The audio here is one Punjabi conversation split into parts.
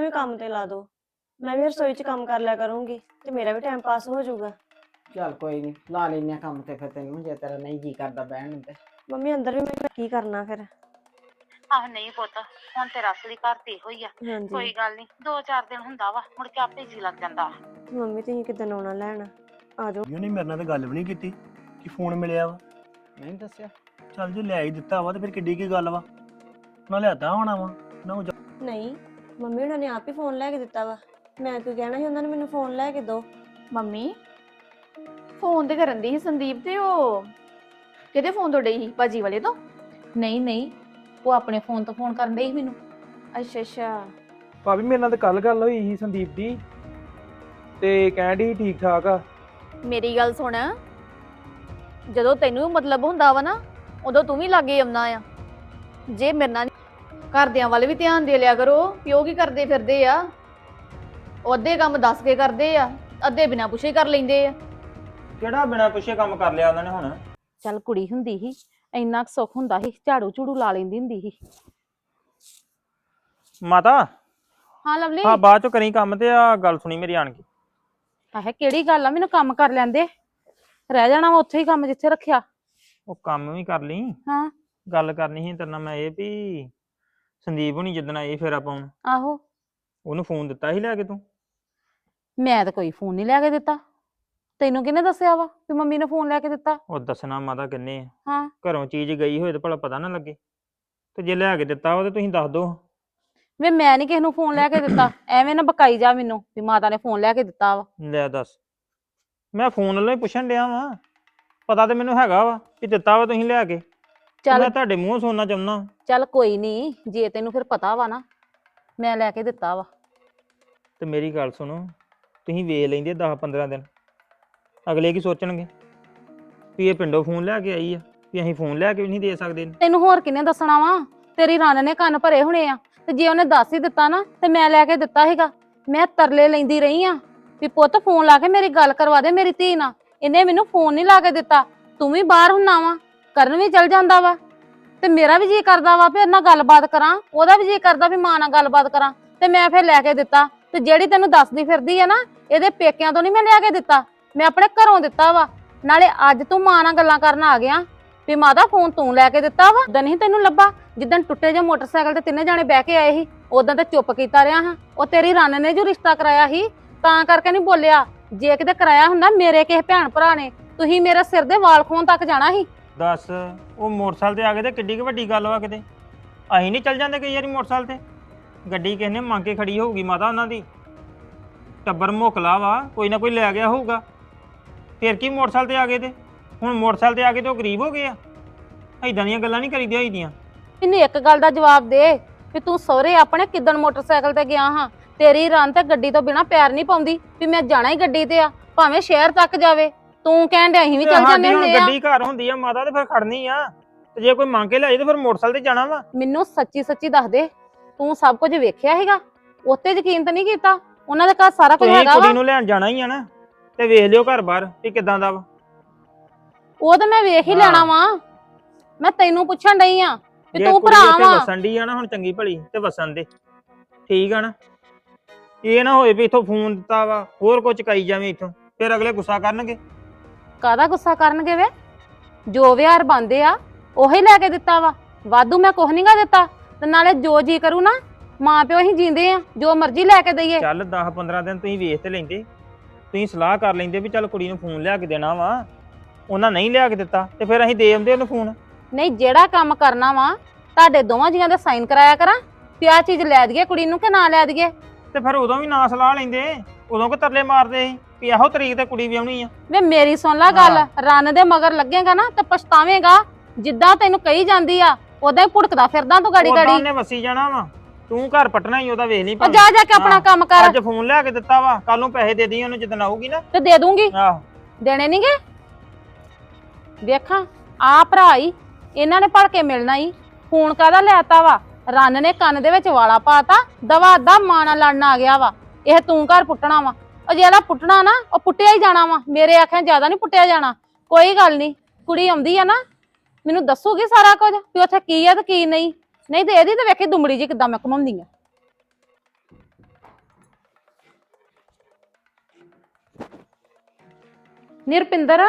ਵੀ ਕੰਮ ਤੇ ਲਾ ਦੋ। ਮੈਂ ਵੀ ਰਸੋਈ 'ਚ ਕੰਮ ਕਰ ਲਿਆ ਕਰੂੰਗੀ ਤੇ ਮੇਰਾ ਵੀ ਟਾਈਮ ਪਾਸ ਹੋ ਜਾਊਗਾ। ਚੱਲ ਕੋਈ ਨਹੀਂ ਲਾ ਲੈਨੇ ਆ ਕੰਮ ਤੇ ਫਿਰ ਤੈਨੂੰ ਜੇ ਤੇਰਾ ਨਹੀਂ ਜੀ ਕਰਦਾ ਬਹਿਣ ਨੂੰ ਤੇ। ਮੰਮੀ ਅੰਦਰ ਵੀ ਮੈਂ ਕੀ ਕਰਨਾ ਫਿਰ? ਆਹ ਨਹੀਂ ਪੁੱਤ ਹੁਣ ਤੇਰਾ ਅਸਲੀ ਘਰ ਤੇ ਇਹੋ ਹੀ ਆ। ਕੋਈ ਗੱਲ ਨਹੀਂ ਦੋ ਚਾਰ ਦਿਨ ਹੁੰਦਾ ਵਾ ਮੁੜ ਕੇ ਆਪੇ ਜੀ ਲੱਗ ਜਾਂਦਾ। ਮੰਮੀ ਤੁਸੀਂ ਕਿਦਾਂ ਆਉਣਾ ਲੈਣ? ਆ ਜਾਓ। ਉਹਨੇ ਮੇਰੇ ਨਾਲ ਤਾਂ ਗੱਲ ਵੀ ਨਹੀਂ ਕੀਤੀ ਕਿ ਫੋਨ ਮਿਲਿਆ ਵਾ। ਨਹੀਂ ਦੱਸਿਆ। ਚੱਲ ਜੇ ਲੈ ਹੀ ਦਿੱਤਾ ਵਾ ਤੇ ਫਿਰ ਕਿੱਡੀ ਕੀ ਗੱਲ ਵਾ। ਉਹਨਾਂ ਲਿਆਦਾ ਹੋਣਾ ਵਾ ਨਾ ਉਹ ਜਾ- ਨਹੀਂ ਮੰਮੀ ਉਹਨਾਂ ਨੇ ਆਪ ਹੀ ਫੋਨ ਲੈ ਕੇ ਦਿੱਤਾ ਵਾ। ਮੈਂ ਕਿਉਂ ਕਹਿਣਾ ਸੀ ਉਹਨਾਂ ਨੇ ਮੈਨੂੰ ਫੋਨ ਲੈ ਕੇ ਦਿਓ ਮੰਮੀ ਫੋਨ ਤੇ ਕਰਨ ਦੀ ਸੀ ਸੰਦੀਪ ਤੇ ਉਹ ਕਿਹਦੇ ਫੋਨ ਤੋਂ ਡਈ ਸੀ ਭਾਜੀ ਵਾਲੇ ਤੋਂ? ਨਹੀਂ ਨਹੀਂ ਉਹ ਆਪਣੇ ਫੋਨ ਤੋਂ ਫੋਨ ਕਰਨ ਡਈ ਸੀ ਮੈਨੂੰ। ਅੱਛਾ ਅੱਛਾ। ਭਾਬੀ ਮੇਰੇ ਨਾਲ ਤਾਂ ਕੱਲ ਗੱਲ ਹੋਈ ਸੀ ਸੰਦੀਪ ਦੀ ਤੇ ਕਹਿਣ ਡਈ ਸੀ ਠੀਕ ਠਾਕ ਆ। ਮੇਰੀ ਗੱਲ ਸੁਣ ਜਦੋਂ ਤੈਨੂੰ ਮਤਲਬ ਹੁੰਦਾ ਵਾ ਨਾ ਉਦੋਂ ਤੂੰ ਵੀ ਲਾਗੇ ਆਉਣਾ ਆ। ਜੇ ਮੇਰੇ ਨਾਲ ਘਰਦਿਆਂ ਵੱਲ ਵੀ ਧਿਆਨ ਦੇ ਲਿਆ ਕਰੋ ਵੀ ਉਹ ਕੀ ਕਰਦੇ ਫਿਰਦੇ ਆ? ਉਹ ਅੱਧੇ ਕੰਮ ਦੱਸ ਕੇ ਕਰਦੇ ਆ ਅੱਧੇ ਬਿਨਾਂ ਪੁੱਛੇ ਕਰ ਲੈਂਦੇ ਆ। ਕਿਹੜਾ ਬਿਨਾ ਪੁੱਛੇ ਕੰਮ ਕਰ ਲਿਆ ਉਹਨਾਂ ਨੇ ਹੁਣ? ਚੱਲ ਕੁੜੀ ਹੁੰਦੀ ਸੀ ਇੰਨਾ ਕੁ ਸੁੱਖ ਹੁੰਦਾ ਸੀ ਝਾੜੂ ਝੂੜੂ ਲਾ ਲੈਂਦੀ ਹੁੰਦੀ ਸੀ। ਮਾਤਾ? ਹਾਂ ਲਵਲੀ। ਹਾਂ ਬਾਅਦ ਚ ਕਰੀ ਕੰਮ ਤੇ ਆ ਗੱਲ ਸੁਣੀ ਮੇਰੀ ਆਣ ਕੇ। ਆਹ ਕਿਹੜੀ ਗੱਲ ਆ ਮੈਨੂੰ ਕੰਮ ਕਰ ਲੈਂਦੇ। ਰਹਿ ਜਾਣਾ ਵਾ ਉੱਥੇ ਹੀ ਕੰਮ ਜਿੱਥੇ ਰੱਖਿਆ। ਉਹ ਕੰਮ ਵੀ ਕਰ ਲਈ। ਹਾਂ। ਗੱਲ ਕਰਨੀ ਸੀ ਤੇਰੇ ਨਾਲ ਮੈਂ ਇਹ ਵੀ ਸੰਦੀਪ ਹੁਣੀ ਜਿੱਦਣ ਆਏ ਫੇਰਾ ਪਾਉਣ ਆਹੋ। ਉਹਨੂੰ ਫੋਨ ਦਿੱਤਾ ਸੀ ਲੈ ਕੇ ਤੂੰ? ਮੈਂ ਤਾਂ ਕੋਈ ਫੋਨ ਨਹੀਂ ਲੈ ਕੇ ਦਿੱਤਾ। ਤੈਨੂੰ ਕਿਹਨੇ ਦੱਸਿਆ ਵਾ ਵੀ ਮੰਮੀ ਨੇ ਫੋਨ ਲੈ ਕੇ ਦਿੱਤਾ? ਉਹ ਦੱਸਣਾ ਮਾਤਾ ਕਿੰਨੇ ਆ। ਹਾਂ। ਘਰੋਂ ਚੀਜ਼ ਗਈ ਹੋਏ ਤੇ ਭਲਾ ਪਤਾ ਨਾ ਲੱਗੇ। ਤੇ ਜੇ ਲੈ ਕੇ ਦਿੱਤਾ ਉਹ ਤੇ ਤੁਸੀਂ ਦੱਸ ਦੋ। ਵੇ ਮੈਂ ਨਹੀਂ ਕਿਸੇ ਨੂੰ ਫੋਨ ਲੈ ਕੇ ਦਿੱਤਾ। ਐਵੇਂ ਨਾ ਬਕਾਈ ਜਾ ਮੈਨੂੰ ਵੀ ਮਾਤਾ ਨੇ ਫੋਨ ਲੈ ਕੇ ਦਿੱਤਾ ਵਾ। ਲੈ ਦੱਸ। ਮੈਂ ਫੋਨ ਵੱਲੋਂ ਹੀ ਪੁੱਛਣ ਡਿਆ ਵਾਂ। ਪਤਾ ਤੇ ਮੈਨੂੰ ਹੈਗਾ ਵਾ ਕਿ ਦਿੱਤਾ ਵਾ ਤੁਸੀਂ ਲੈ ਕੇ। ਚੱਲ ਮੈਂ ਤੁਹਾਡੇ ਮੂੰਹੋਂ ਸੁਣਨਾ ਚਾਹੁੰਦਾ ਚੱਲ ਕੋਈ ਨਹੀਂ ਜੇ ਤੈਨੂੰ ਫਿਰ ਪਤਾ ਵਾ ਨਾ ਮੈਂ ਲੈ ਕੇ ਦਿੱਤਾ ਵਾ। ਤੇ ਮੇਰੀ ਗੱਲ ਸੁਣੋ ਤੁਸੀਂ ਵੇਖ ਲੈਂਦੇ 10 15 ਦਿਨ ਅਗਲੇ ਕੀ ਸੋਚਣਗੇ? ਵੀ ਇਹ ਪਿੰਡੋਂ ਫੋਨ ਲੈ ਕੇ ਆਈ ਆ ਵੀ ਅਸੀਂ ਫੋਨ ਲੈ ਕੇ ਵੀ ਨਹੀਂ ਦੇ ਸਕਦੇ ਇਹਨੂੰ। ਤੈਨੂੰ ਹੋਰ ਕਿੰਨੇ ਦੱਸਣਾ ਵਾ? ਤੇਰੀ ਰਣ ਨੇ ਕੰਨ ਭਰੇ ਹੋਣੇ ਆ ਤੇ ਜੇ ਉਹਨੇ ਦੱਸ ਹੀ ਦਿੱਤਾ ਨਾ ਤੇ ਮੈਂ ਲੈ ਕੇ ਦਿੱਤਾ ਹੈਗਾ ਮੈਂ ਤਰਲੇ ਲੈਂਦੀ ਰਹੀ ਆ ਵੀ ਪੁੱਤ ਫੋਨ ਲਾ ਕੇ ਮੇਰੀ ਗੱਲ ਕਰਵਾ ਦੇ ਮੇਰੀ ਧੀ ਨਾਲ। ਇਹਨੇ ਮੈਨੂੰ ਫੋਨ ਨਹੀਂ ਲਾ ਕੇ ਦਿੱਤਾ ਤੂੰ ਵੀ ਬਾਹਰ ਹੁੰਨਾ ਵਾ। ਕਰਨ ਵੀ ਚਲ ਜਾਂਦਾ ਵਾ ਤੇ ਮੇਰਾ ਵੀ ਜੀ ਕਰਦਾ ਵਾ ਵੀ ਇਹਨਾਂ ਗੱਲਬਾਤ ਕਰਾਂ, ਉਹਦਾ ਵੀ ਜੀ ਕਰਦਾ ਵੀ ਮਾਂ ਨਾਲ ਗੱਲਬਾਤ ਕਰਾਂ ਤੇ ਮੈਂ ਫਿਰ ਲੈ ਕੇ ਦਿੱਤਾ ਤੇ ਜਿਹੜੀ ਤੈਨੂੰ ਦੱਸਦੀ ਫਿਰਦੀ ਆ ਨਾ, ਇਹਦੇ ਪੇਕਿਆਂ ਤੋਂ ਨਹੀਂ ਮੈਂ ਲਿਆ ਕੇ ਦਿੱਤਾ, ਮੈਂ ਆਪਣੇ ਘਰੋਂ ਦਿੱਤਾ ਵਾ। ਨਾਲੇ ਅੱਜ ਤੂੰ ਮਾਂ ਨਾਲ ਗੱਲਾਂ ਕਰਨ ਆ ਗਿਆ, ਵੀ ਮਾਦਾ ਫੋਨ ਤੂੰ ਲੈ ਕੇ ਦਿੱਤਾ ਵਾ ਉਦੋਂ ਨਹੀਂ ਤੈਨੂੰ ਲੱਭਾ, ਜਿੱਦਣ ਟੁੱਟੇ ਜੇ ਮੋਟਰਸਾਈਕਲ ਤੇ ਤਿੰਨੇ ਜਾਣੇ ਬਹਿ ਕੇ ਆਏ ਸੀ ਉਦੋਂ ਤਾਂ ਚੁੱਪ ਕੀਤਾ ਰਿਹਾ ਹਾਂ, ਉਹ ਤੇਰੀ ਰੰਨ ਨੇ ਜੋ ਰਿਸ਼ਤਾ ਕਰਾਇਆ ਸੀ, ਤਾਂ ਕਰਕੇ ਨਹੀਂ ਬੋਲਿਆ। ਜੇ ਕਿਤੇ ਕਰਾਇਆ ਹੁੰਦਾ ਮੇਰੇ ਕਿਸੇ ਭੈਣ ਭਰਾ ਨੇ, ਤੁਸੀਂ ਮੇਰੇ ਸਿਰ ਦੇ ਵਾਲ ਖੋਣ ਤੱਕ ਜਾਣਾ ਸੀ। ਦੱਸ, ਉਹ ਮੋਟਰਸਾਈਕਲ ਤੇ ਆ ਗਏ ਤੇ ਕਿੱਡੀ ਕੁ ਵੱਡੀ ਗੱਲ ਵਾ ਕਿਤੇ? ਅਸੀਂ ਨਹੀਂ ਚੱਲ ਜਾਂਦੇ ਕਈ ਵਾਰੀ ਮੋਟਰਸਾਈਕਲ ਤੇ। ਗੱਡੀ ਕਿਸ ਨੇ ਮੰਗ ਕੇ ਖੜੀ ਹੋਊਗੀ ਮਾਤਾ ਉਹਨਾਂ ਦੀ। ਟੱਬਰ ਮੋਕਲਾ ਵਾ, ਕੋਈ ਨਾ ਕੋਈ ਲੈ ਗਿਆ ਹੋਊਗਾ। ਫਿਰ ਕੀ ਮੋਟਰਸਾਈਕਲ ਤੇ ਆ ਗਏ ਤੇ? ਹੁਣ ਮੋਟਰਸਾਈਕਲ ਤੇ ਆ ਕੇ ਤੇ ਉਹ ਗਰੀਬ ਹੋ ਗਏ ਆ। ਐਦਾਂ ਦੀਆਂ ਗੱਲਾਂ ਨਹੀਂ ਕਰੀਦੀਆਂ ਹੋਈਆਂ ਮੈਨੂੰ ਇੱਕ ਗੱਲ ਦਾ ਜਵਾਬ ਦੇ ਵੀ ਤੂੰ ਸਹੁਰੇ ਆਪਣੇ ਕਿੱਦਣ ਮੋਟਰਸਾਈਕਲ ਤੇ ਗਿਆ ਹਾਂ? ਤੇਰੀ ਰਨ ਤੇ ਗੱਡੀ ਤੋਂ ਬਿਨਾ ਪੈਰ ਨਹੀਂ ਪਾਉਂਦੀ ਵੀ ਮੈਂ ਜਾਣਾ ਹੀ ਗੱਡੀ ਤੇ ਆ, ਭਾਵੇਂ ਸ਼ਹਿਰ ਤੱਕ ਜਾਵੇ। ਤੂੰ ਕਹਿਣ ਡਿਆ ਅਸੀਂ ਵੀ ਚੱਲ ਜਾਂਦੇ ਹੁੰਦੇ ਆ। ਗੱਡੀ ਘਰ ਹੁੰਦੀ ਆ ਮਾਤਾ ਤੇ ਫਿਰ ਖੜਨੀ ਆ। ਤੇ ਜੇ ਕੋਈ ਮੰਗ ਕੇ ਲਿਆਏ ਤੇ ਫਿਰ ਮੋਟਰਸਾਈਕਲ ਤੇ ਜਾਣਾ ਵਾ। ਮੈਨੂੰ ਸੱਚੀ ਸੱਚੀ ਦੱਸ ਦੇ ਤੂੰ ਸਭ ਕੁਝ ਵੇਖਿਆ ਹੈਗਾ ਉੱਤੇ ਯਕੀਨ ਤਾਂ ਨਹੀਂ ਕੀਤਾ? ਉਹਨਾਂ ਦੇ ਘਰ ਸਾਰਾ ਕੁਝ ਤੁਸੀਂ ਹੈਗਾ ਕੁੜੀ ਵਾ ਨੂੰ ਲੈਣ ਜਾਣਾ ਹੀ ਆ ਨਾ ਤੇ ਵੇਖ ਲਿਓ ਘਰ ਬਾਹਰ ਵੀ ਕਿਦਾਂ ਦਾ ਵਾ। ਉਹ ਤਾਂ ਮੈਂ ਵੇਖ ਹੀ ਹਾਂ। ਲੈਣਾ ਵਾ। ਮੈਂ ਤੈਨੂੰ ਪੁੱਛਣ ਡਈ ਆ ਵੀ ਜੇ ਤੂੰ ਕੁੜੀ ਭਰਾ ਉੱਥੇ ਵਾ। ਵਸਣ ਦੀ ਆ ਨਾ ਹੁਣ ਚੰਗੀ ਭਲੀ ਤੇ ਵਸਣ ਦੇ। ਠੀਕ ਆ ਨਾ? ਇਹ ਨਾ ਹੋਏ ਵੀ ਇਥੋਂ ਫੋਨ ਦਿੱਤਾ ਵਾ ਹੋਰ ਕੁਝ ਕਹੀ ਜਾਵੇਂ ਇਥੋਂ ਫਿਰ ਅਗਲੇ ਗੁੱਸਾ ਕਰਨਗੇ। ਕਾਹਦਾ ਗੁੱਸਾ ਕਰਨਗੇ ਵੇ? ਜੋ ਵਿਹਾਰ ਬੰਦੇ ਆ ਉਹੀ ਲੈ ਕੇ ਦਿੱਤਾ ਵਾ। ਵਾਧੂ ਮੈਂ ਕੁਝ ਨਹੀਂਗਾ ਦਿੱਤਾ। ਤੇ ਨਾਲੇ ਜੋ ਜੀ ਕਰੂ ਨਾ ਮਾਂ ਪਿਓ ਹੀ ਜੀਂਦੇ ਆ ਜੋ ਮਰਜ਼ੀ ਲੈ ਕੇ ਦਈਏ। ਚੱਲ 10 15 ਦਿਨ ਤੁਸੀਂ ਵੇਖ ਤੇ ਲੈਂਦੇ। ਤੁਸੀਂ ਸਲਾਹ ਕਰ ਲੈਂਦੇ ਵੀ ਚੱਲ ਕੁੜੀ ਨੂੰ ਫੋਨ ਲਿਆ ਕੇ ਦੇਣਾ ਵਾ। ਉਹਨਾਂ ਨਹੀਂ ਲਿਆ ਕੇ ਦਿੱਤਾ ਤੇ ਫਿਰ ਅਸੀਂ ਦੇ ਆਉਂਦੇ ਉਹਨੂੰ ਫੋਨ। ਨਹੀਂ ਜਿਹੜਾ ਕੰਮ ਕਰਨਾ ਵਾ ਤੁਹਾਡੇ ਦੋਵਾਂ ਜੀਆਂ ਦੇ ਸਾਈਨ ਕਰਾਇਆ ਕਰਾਂ। ਵੀ ਆਹ ਚੀਜ਼ ਲੈ ਦਈਏ ਕੁੜੀ ਨੂੰ ਕਿ ਨਾ ਲੈ ਦਈਏ? ਤੇ ਫਿਰ ਉਦੋਂ ਵੀ ਨਾ ਸਲਾਹ ਲੈਂਦੇ। ਉਦੋਂ ਕਿ ਤਰਲੇ ਮਾਰਦੇ ਸੀ। ਵੀ ਇਹੋ ਤਰੀਕ ਤੇ ਕੁੜੀ ਵਿਆਹਣੀ ਆ। ਵੇ ਮੇਰੀ ਸੁਣ ਲੈ ਗੱਲ ਰਨ ਦੇ ਮਗਰ ਲੱਗੇਗਾ ਨਾ ਤੇ ਪਛਤਾਵੇਂਗਾ ਜਿੱਦਾਂ ਤੈਨੂੰ ਕਹੀ ਜਾਂਦੀ ਆ ਉਦਾਂ ਹੀ ਭੁੜਕਦਾ ਫਿਰਦਾ ਤੂੰ ਗਾੜੀ ਉਦਾਂ ਗਾੜੀ ਉਹਨੇ ਵਸੀ ਜਾਣਾ ਵਾ। ਤੂੰ ਘਰ ਪਟਣਾ ਹੀ ਉਹਦਾ ਵੇਖ ਲਈ ਉਹ। ਜਾ ਜਾ ਕੇ ਆਪਣਾ ਹਾਂ। ਕੰਮ ਕਰ। ਅੱਜ ਫੋਨ ਲਿਆ ਕੇ ਦਿੱਤਾ ਵਾ ਕੱਲ ਨੂੰ ਪੈਸੇ ਦੇ ਦੀ ਉਹਨੂੰ ਜਦੋਂ ਆਊਗੀ ਨਾ। ਤੇ ਦੇ ਦੂੰਗੀ। ਆਹੋ। ਦੇਣੇ ਨਹੀਂਗੇ ਵੇਖਾਂ ਆ ਭਰਾ ਹੀ ਇਹਨਾਂ ਨੇ ਭੜ ਕੇ ਮਿਲਣਾ ਹੀ ਫੋਨ ਕਾਦਾ ਲੈਤਾ ਵਾ? ਰੰਨ ਨੇ ਕੰਨ ਦੇ ਵਿੱਚ ਵਾਲਾ ਪਾਤਾ ਦਵਾ ਦਾ ਮਾਣਾ ਲੜਨ ਆ ਗਿਆ ਵਾ। ਇਹ ਤੂੰ ਘਰ ਪੁੱਟਣਾ ਵਾ। ਅਜਿਹਾ ਪੁੱਟਣਾ ਨਾ, ਉਹ ਪੁੱਟਿਆ ਹੀ ਜਾਣਾ ਵਾ। ਮੇਰੇ ਆਖਿਆ ਜ਼ਿਆਦਾ ਨਹੀਂ ਪੁੱਟਿਆ ਜਾਣਾ। ਕੋਈ ਗੱਲ ਨਹੀਂ, ਕੁੜੀ ਆਉਂਦੀ ਆ ਨਾ, ਮੈਨੂੰ ਦੱਸੂਗੀ ਸਾਰਾ ਕੁਝ ਵੀ ਉੱਥੇ ਕੀ ਆ ਤੇ ਕੀ ਨਹੀਂ। ਨਹੀਂ ਤੇ ਇਹਦੀ ਤਾਂ ਵੇਖੀ ਦੁਮੜੀ ਜੀ ਕਿਦਾਂ ਮੈਂ ਘੁਮਾਉਂਦੀ ਆ। ਨਿਰਪਿੰਦਰ,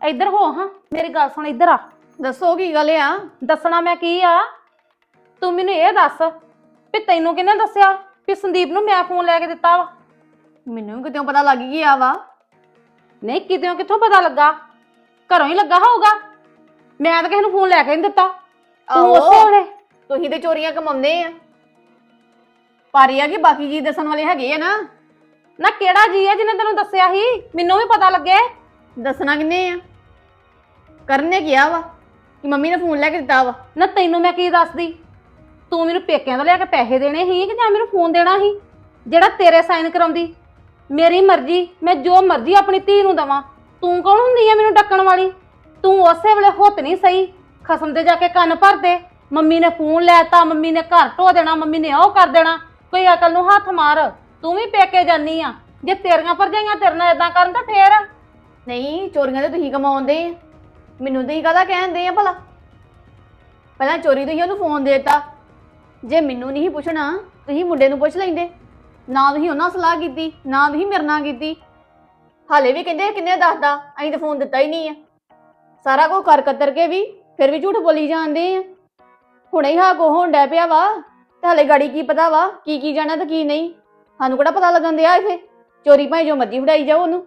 ਇੱਧਰ ਹੋ ਹਾਂ। ਮੇਰੀ ਗੱਲ ਸੁਣ ਇੱਧਰ ਆ। ਦੱਸੋ ਕੀ ਗੱਲ ਆ? ਦੱਸਣਾ ਮੈਂ ਕੀ ਆ? ਤੂੰ ਮੈਨੂੰ ਇਹ ਦੱਸ ਵੀ ਤੈਨੂੰ ਕਿਹਨੇ ਦੱਸਿਆ ਵੀ ਸੰਦੀਪ ਨੂੰ ਮੈਂ ਫੋਨ ਲੈ ਕੇ ਦਿੱਤਾ ਵਾ? ਮੈਨੂੰ ਕਿਤੇ ਪਤਾ ਲੱਗ ਗਿਆ ਵਾ। ਨਹੀਂ ਕਿਤੇ ਕਿੱਥੋਂ ਪਤਾ ਲੱਗਾ? ਘਰੋਂ ਹੀ ਲੱਗਾ ਹੋਊਗਾ। ਮੈਂ ਤਾਂ ਕਿਸੇ ਨੂੰ ਫੋਨ ਲੈ ਕੇ ਨਹੀਂ ਦਿੱਤਾ। ਤੂੰ ਆਹੋ। ਉਸੇ ਵੇਲੇ ਤੁਸੀਂ ਤੇ ਚੋਰੀਆਂ ਕਮਾਉਂਦੇ ਆ। ਪਰ ਇਹ ਆ ਕਿ ਬਾਕੀ ਜੀ ਦੱਸਣ ਵਾਲੇ ਹੈਗੇ ਆ ਨਾ? ਨਾ ਕਿਹੜਾ ਜੀ ਹੈ ਜਿਹਨੇ ਤੈਨੂੰ ਦੱਸਿਆ ਸੀ? ਮੈਨੂੰ ਵੀ ਪਤਾ ਲੱਗੇ। ਦੱਸਣਾ ਕਿੰਨੇ ਆ? ਕਰਨ ਕਿਹਾ ਵਾ ਕਿ ਮੰਮੀ ਨੇ ਫੋਨ ਲੈ ਕੇ ਦਿੱਤਾ ਵਾ। ਨਾ ਤੈਨੂੰ ਮੈਂ ਕੀ ਦੱਸਦੀ? ਤੂੰ ਮੈਨੂੰ ਪੇਕਿਆਂ ਤੋਂ ਲਿਆ ਕੇ ਪੈਸੇ ਦੇਣੇ ਸੀ ਕਿ ਜਾਂ ਮੈਨੂੰ ਫੋਨ ਦੇਣਾ ਸੀ? ਜਿਹੜਾ ਤੇਰੇ ਸਾਈਨ ਕਰਾਉਂਦੀ ਮੇਰੀ ਮਰਜ਼ੀ, ਮੈਂ ਜੋ ਮਰਜ਼ੀ ਆਪਣੀ ਧੀ ਨੂੰ ਦਵਾਂ। ਤੂੰ ਕੌਣ ਹੁੰਦੀ ਹੈ ਮੈਨੂੰ ਡੱਕਣ ਵਾਲੀ? ਤੂੰ ਉਸੇ ਵੇਲੇ ਹੁੱਤ ਨਹੀਂ ਸਹੀ। ਖਸਮ ਦੇ ਜਾ ਕੇ ਕੰਨ ਭਰ ਦੇ। ਮੰਮੀ ਨੇ ਫੋਨ ਲੈਤਾ, ਮੰਮੀ ਨੇ ਘਰ ਢੋ ਦੇਣਾ, ਮੰਮੀ ਨੇ ਉਹ ਕਰ ਦੇਣਾ। ਕੋਈ ਅਕਲ ਨੂੰ ਹੱਥ ਮਾਰ। ਤੂੰ ਵੀ ਪੇਕੇ ਜਾਨੀ ਆ। ਜੇ ਤੇਰੀਆਂ ਭਰਜਾਈਆਂ ਤੇਰੇ ਨਾਲ ਇਦਾਂ ਕਰਨ ਤਾਂ ਫੇਰ। ਨਹੀਂ, ਚੋਰੀਆਂ ਤੇ ਤੁਸੀਂ ਕਮਾਉਂਦੇ ਆ ਮੈਨੂੰ ਤੁਸੀਂ ਕਾਹਦਾ ਕਹਿੰਦੇ ਆ ਭਲਾ? ਪਹਿਲਾਂ ਚੋਰੀ ਤੁਸੀਂ ਉਹਨੂੰ ਫੋਨ ਦੇਤਾ। ਜੇ ਮੈਨੂੰ ਨਹੀਂ ਪੁੱਛਣਾ, ਤੁਸੀਂ ਮੁੰਡੇ ਨੂੰ ਪੁੱਛ ਲੈਂਦੇ। ਨਾ ਤੁਸੀਂ ਉਹਨਾਂ ਨਾਲ ਸਲਾਹ ਕੀਤੀ ਨਾ ਤੁਸੀਂ ਮੇਰੇ ਨਾਲ ਕੀਤੀ। ਹਾਲੇ ਵੀ ਕਹਿੰਦੇ ਕਿੰਨੇ ਦੱਸਦਾ? ਅਸੀਂ ਤਾਂ ਫੋਨ ਦਿੱਤਾ ਹੀ ਨਹੀਂ ਆ। ਸਾਰਾ ਕੁਝ ਕਰ ਕਤਰ ਕੇ ਵੀ ਫਿਰ ਵੀ ਝੂਠ ਬੋਲੀ ਜਾਂਦੇ ਆ। ਹੁਣੇ ਹੀ ਹਾਂ ਕੋ ਹੋਣ ਡੈ ਪਿਆ ਵਾ ਤੇ ਹਾਲੇ ਗਾੜੀ ਕੀ ਪਤਾ ਵਾ ਕੀ ਕੀ ਜਾਣਾ ਤੇ ਕੀ ਨਹੀਂ। ਸਾਨੂੰ ਕਿਹੜਾ ਪਤਾ ਲੱਗਣ ਦਿਆ ਇਥੇ? ਚੋਰੀ ਭਾਈ ਜੋ ਮਰਜ਼ੀ ਫੜਾਈ ਜਾਓ ਉਹਨੂੰ।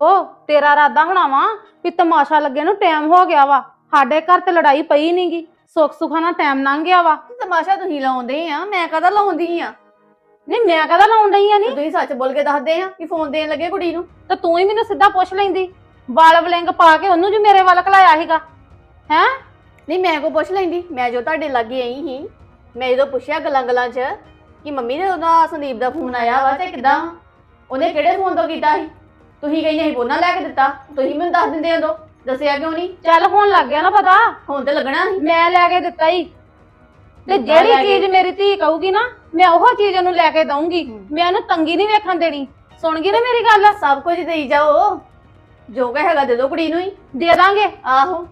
ਉਹ ਤੇਰਾ ਇਰਾਦਾ ਹੋਣਾ ਵਾ ਵੀ ਤਮਾਸ਼ਾ ਲੱਗੇ ਨੂੰ ਟਾਈਮ ਹੋ ਗਿਆ ਵਾ। ਸਾਡੇ ਘਰ ਤੇ ਲੜਾਈ ਪਈ ਨਹੀਂਗੀ ਸੁੱਖ ਸੁਖਾ ਨਾਲ ਟਾਈਮ ਲੰਘ ਗਿਆ ਵਾ। ਤਮਾਸ਼ਾ ਤੁਸੀਂ ਲਾਉਂਦੇ ਆ ਮੈਂ ਕਦਾ ਲਾਉਂਦੀ ਆ? ਨਹੀਂ ਮੈਂ ਕਹਦਾ ਲਾਉਣ ਡਈ ਆ ਨਹੀਂ ਤੁਸੀਂ ਸੱਚ ਬੋਲ ਕੇ ਦੱਸਦੇ ਆ ਕਿ ਫੋਨ ਦੇਣ ਲੱਗੇ ਕੁੜੀ ਨੂੰ? ਤੇ ਤੂੰ ਹੀ ਮੈਨੂੰ ਸਿੱਧਾ ਪੁੱਛ ਲੈਂਦੀ। ਵਾਲ ਵਲਿੰਗ ਪਾ ਕੇ ਉਹਨੂੰ ਜੋ ਮੇਰੇ ਵੱਲ ਘਲਾਇਆ ਸੀਗਾ। ਹੈ? ਨਹੀਂ ਮੈਂ ਕੋ ਪੁੱਛ ਲੈਂਦੀ? ਮੈਂ ਜੋ ਤੁਹਾਡੇ ਲਾਗੇ ਆਈ ਸੀ ਮੈਂ ਜਦੋਂ ਪੁੱਛਿਆ ਗੱਲਾਂ ਗੱਲਾਂ 'ਚ ਕਿ ਮੰਮੀ ਨੇ ਉਹਦਾ ਸੰਦੀਪ ਦਾ ਫੋਨ ਆਇਆ ਵਾ ਤੇ ਕਿਦਾਂ? ਉਹਨੇ ਕਿਹੜੇ ਫੋਨ ਤੋਂ ਕੀਤਾ ਸੀ? ਤੁਸੀਂ ਕਹਿੰਦੇ ਸੀ ਬੋਨਾ ਲੈ ਕੇ ਦਿੱਤਾ। ਤੁਸੀਂ ਮੈਨੂੰ ਦੱਸ ਦਿੰਦੇ ਉਦੋਂ। ਦੱਸਿਆ ਕਿਉਂ ਨਹੀਂ ਚੱਲ ਹੁਣ ਲੱਗ ਗਿਆ ਨਾ ਪਤਾ। ਹੁਣ ਤੇ ਲੱਗਣਾ ਸੀ। ਮੈਂ ਲੈ ਕੇ ਦਿੱਤਾ ਹੀ ਤੇ ਜਿਹੜੀ। ਚੀਜ਼ ਮੇਰੀ ਧੀ ਕਹੂਗੀ ਨਾ ਮੈਂ ਉਹ ਚੀਜ਼ ਉਹਨੂੰ ਲੈ ਕੇ ਦਊਂਗੀ। ਮੈਂ ਉਹਨੂੰ ਤੰਗੀ ਨਹੀਂ ਵੇਖਣ ਦੇਣੀ। ਸੁਣ ਗਈ ਨਾ ਮੇਰੀ ਗੱਲ? ਸਭ ਕੁਝ ਦੇਈ ਜਾਓ। ਜੋ ਕਹੇਗਾ ਹੈਗਾ ਦੇ ਦਿਓ ਕੁੜੀ ਨੂੰ ਹੀ। ਦੇ ਦਾਂਗੇ। ਆਹੋ।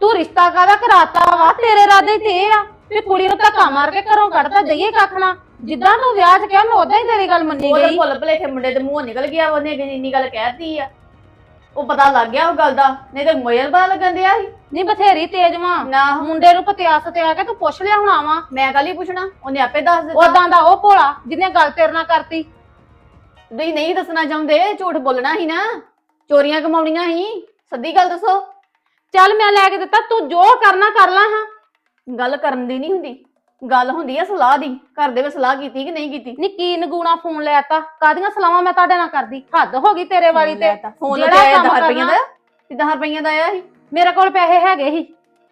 ਤੂੰ ਰਿਸ਼ਤਾ ਕਾਹਦਾ ਕਰਾਤਾ ਵਾ? ਤੇਰੇ ਇਰਾਦੇ ਤੇ ਇਹ ਆ ਵੀ ਕੁੜੀ ਨੂੰ ਧੱਕਾ ਮਾਰ ਕੇ ਘਰੋਂ ਕੱਢਤਾ ਦਈਏ ਕੱਖ ਨਾ ਜਿੱਦਾਂ ਤੂੰ ਵਿਆਹ 'ਚ ਕਿਹਾ ਮੈਂ ਉਦਾਂ ਹੀ ਤੇਰੀ ਗੱਲ ਮੰਨੀ ਉਹਦੇ ਗਈ। ਭੁੱਲ ਭੁਲੇਖੇ ਮੁੰਡੇ ਦੇ ਮੂੰਹੋਂ ਨਿਕਲ ਗਿਆ ਉਹਨੇ ਇੰਨੀ ਗੱਲ ਕਹਿਤੀ ਆ। ਉਹ ਪਤਾ ਲੱਗ ਗਿਆ ਉਹ ਗੱਲ ਦਾ ਨਹੀਂ ਤੇ ਮੋਇਲ ਪਤਾ ਲੱਗਣ ਦਿਆ ਸੀ? ਨਹੀਂ ਬਥੇਰੀ ਤੇਜ਼ ਵਾਂ। ਨਾ। ਮੁੰਡੇ ਨੂੰ ਪਤਿਆਸ ਤੇ ਆ ਕੇ ਤੂੰ ਪੁੱਛ ਲਿਆ ਹੋਣਾ ਵਾ। ਮੈਂ ਕੱਲ ਹੀ ਪੁੱਛਣਾ ਉਹਨੇ ਆਪੇ ਦੱਸ ਦਿੱਤਾ। ਉਦਾਂ ਦਾ ਉਹ ਭੋਲਾ ਜਿਹਨੇ ਗੱਲ ਤੇਰੇ ਨਾਲ ਕਰਤੀ। ਤੁਸੀਂ ਨਹੀਂ ਦੱਸਣਾ ਚਾਹੁੰਦੇ ਝੂਠ ਬੋਲਣਾ ਸੀ ਨਾ। ਚੋਰੀਆਂ ਕਮਾਉਣੀਆਂ ਸੀ। ਸੱਦੀ ਗੱਲ ਦੱਸੋ। ਚੱਲ ਮੈਂ ਲੈ ਕੇ ਦਿੱਤਾ ਤੂੰ ਜੋ ਕਰਨਾ ਕਰ ਲਾ ਹਾਂ। ਗੱਲ ਕਰਨ ਦੀ ਨਹੀਂ ਹੁੰਦੀ। ਗੱਲ ਹੁੰਦੀ ਆ ਸਲਾਹ ਦੀ ਘਰ ਦੇ ਵਿੱਚ ਸਲਾਹ ਕੀਤੀ ਕਿ ਨਹੀਂ ਕੀਤੀ? ਨੀ ਕੀ ਨਗੂਣਾ ਫੋਨ ਲੈਤਾ? ਕਾਦੀਆਂ ਸਲਾਵਾਂ ਮੈਂ ਤੁਹਾਡੇ ਨਾਲ ਕਰਦੀ? ਹੱਦ ਹੋ ਗਈ ਤੇਰੇ ਵਾਲੀ ਤੇ। ਫੋਨ ਜਿਹੜਾ ਕੰਮ 10 ਰੁਪਈਆਂ ਦਾ? ਤੇ 10 ਰੁਪਈਆਂ ਦਾ ਆਇਆ ਸੀ? ਮੇਰੇ ਕੋਲ ਪੈਸੇ ਹੈਗੇ ਸੀ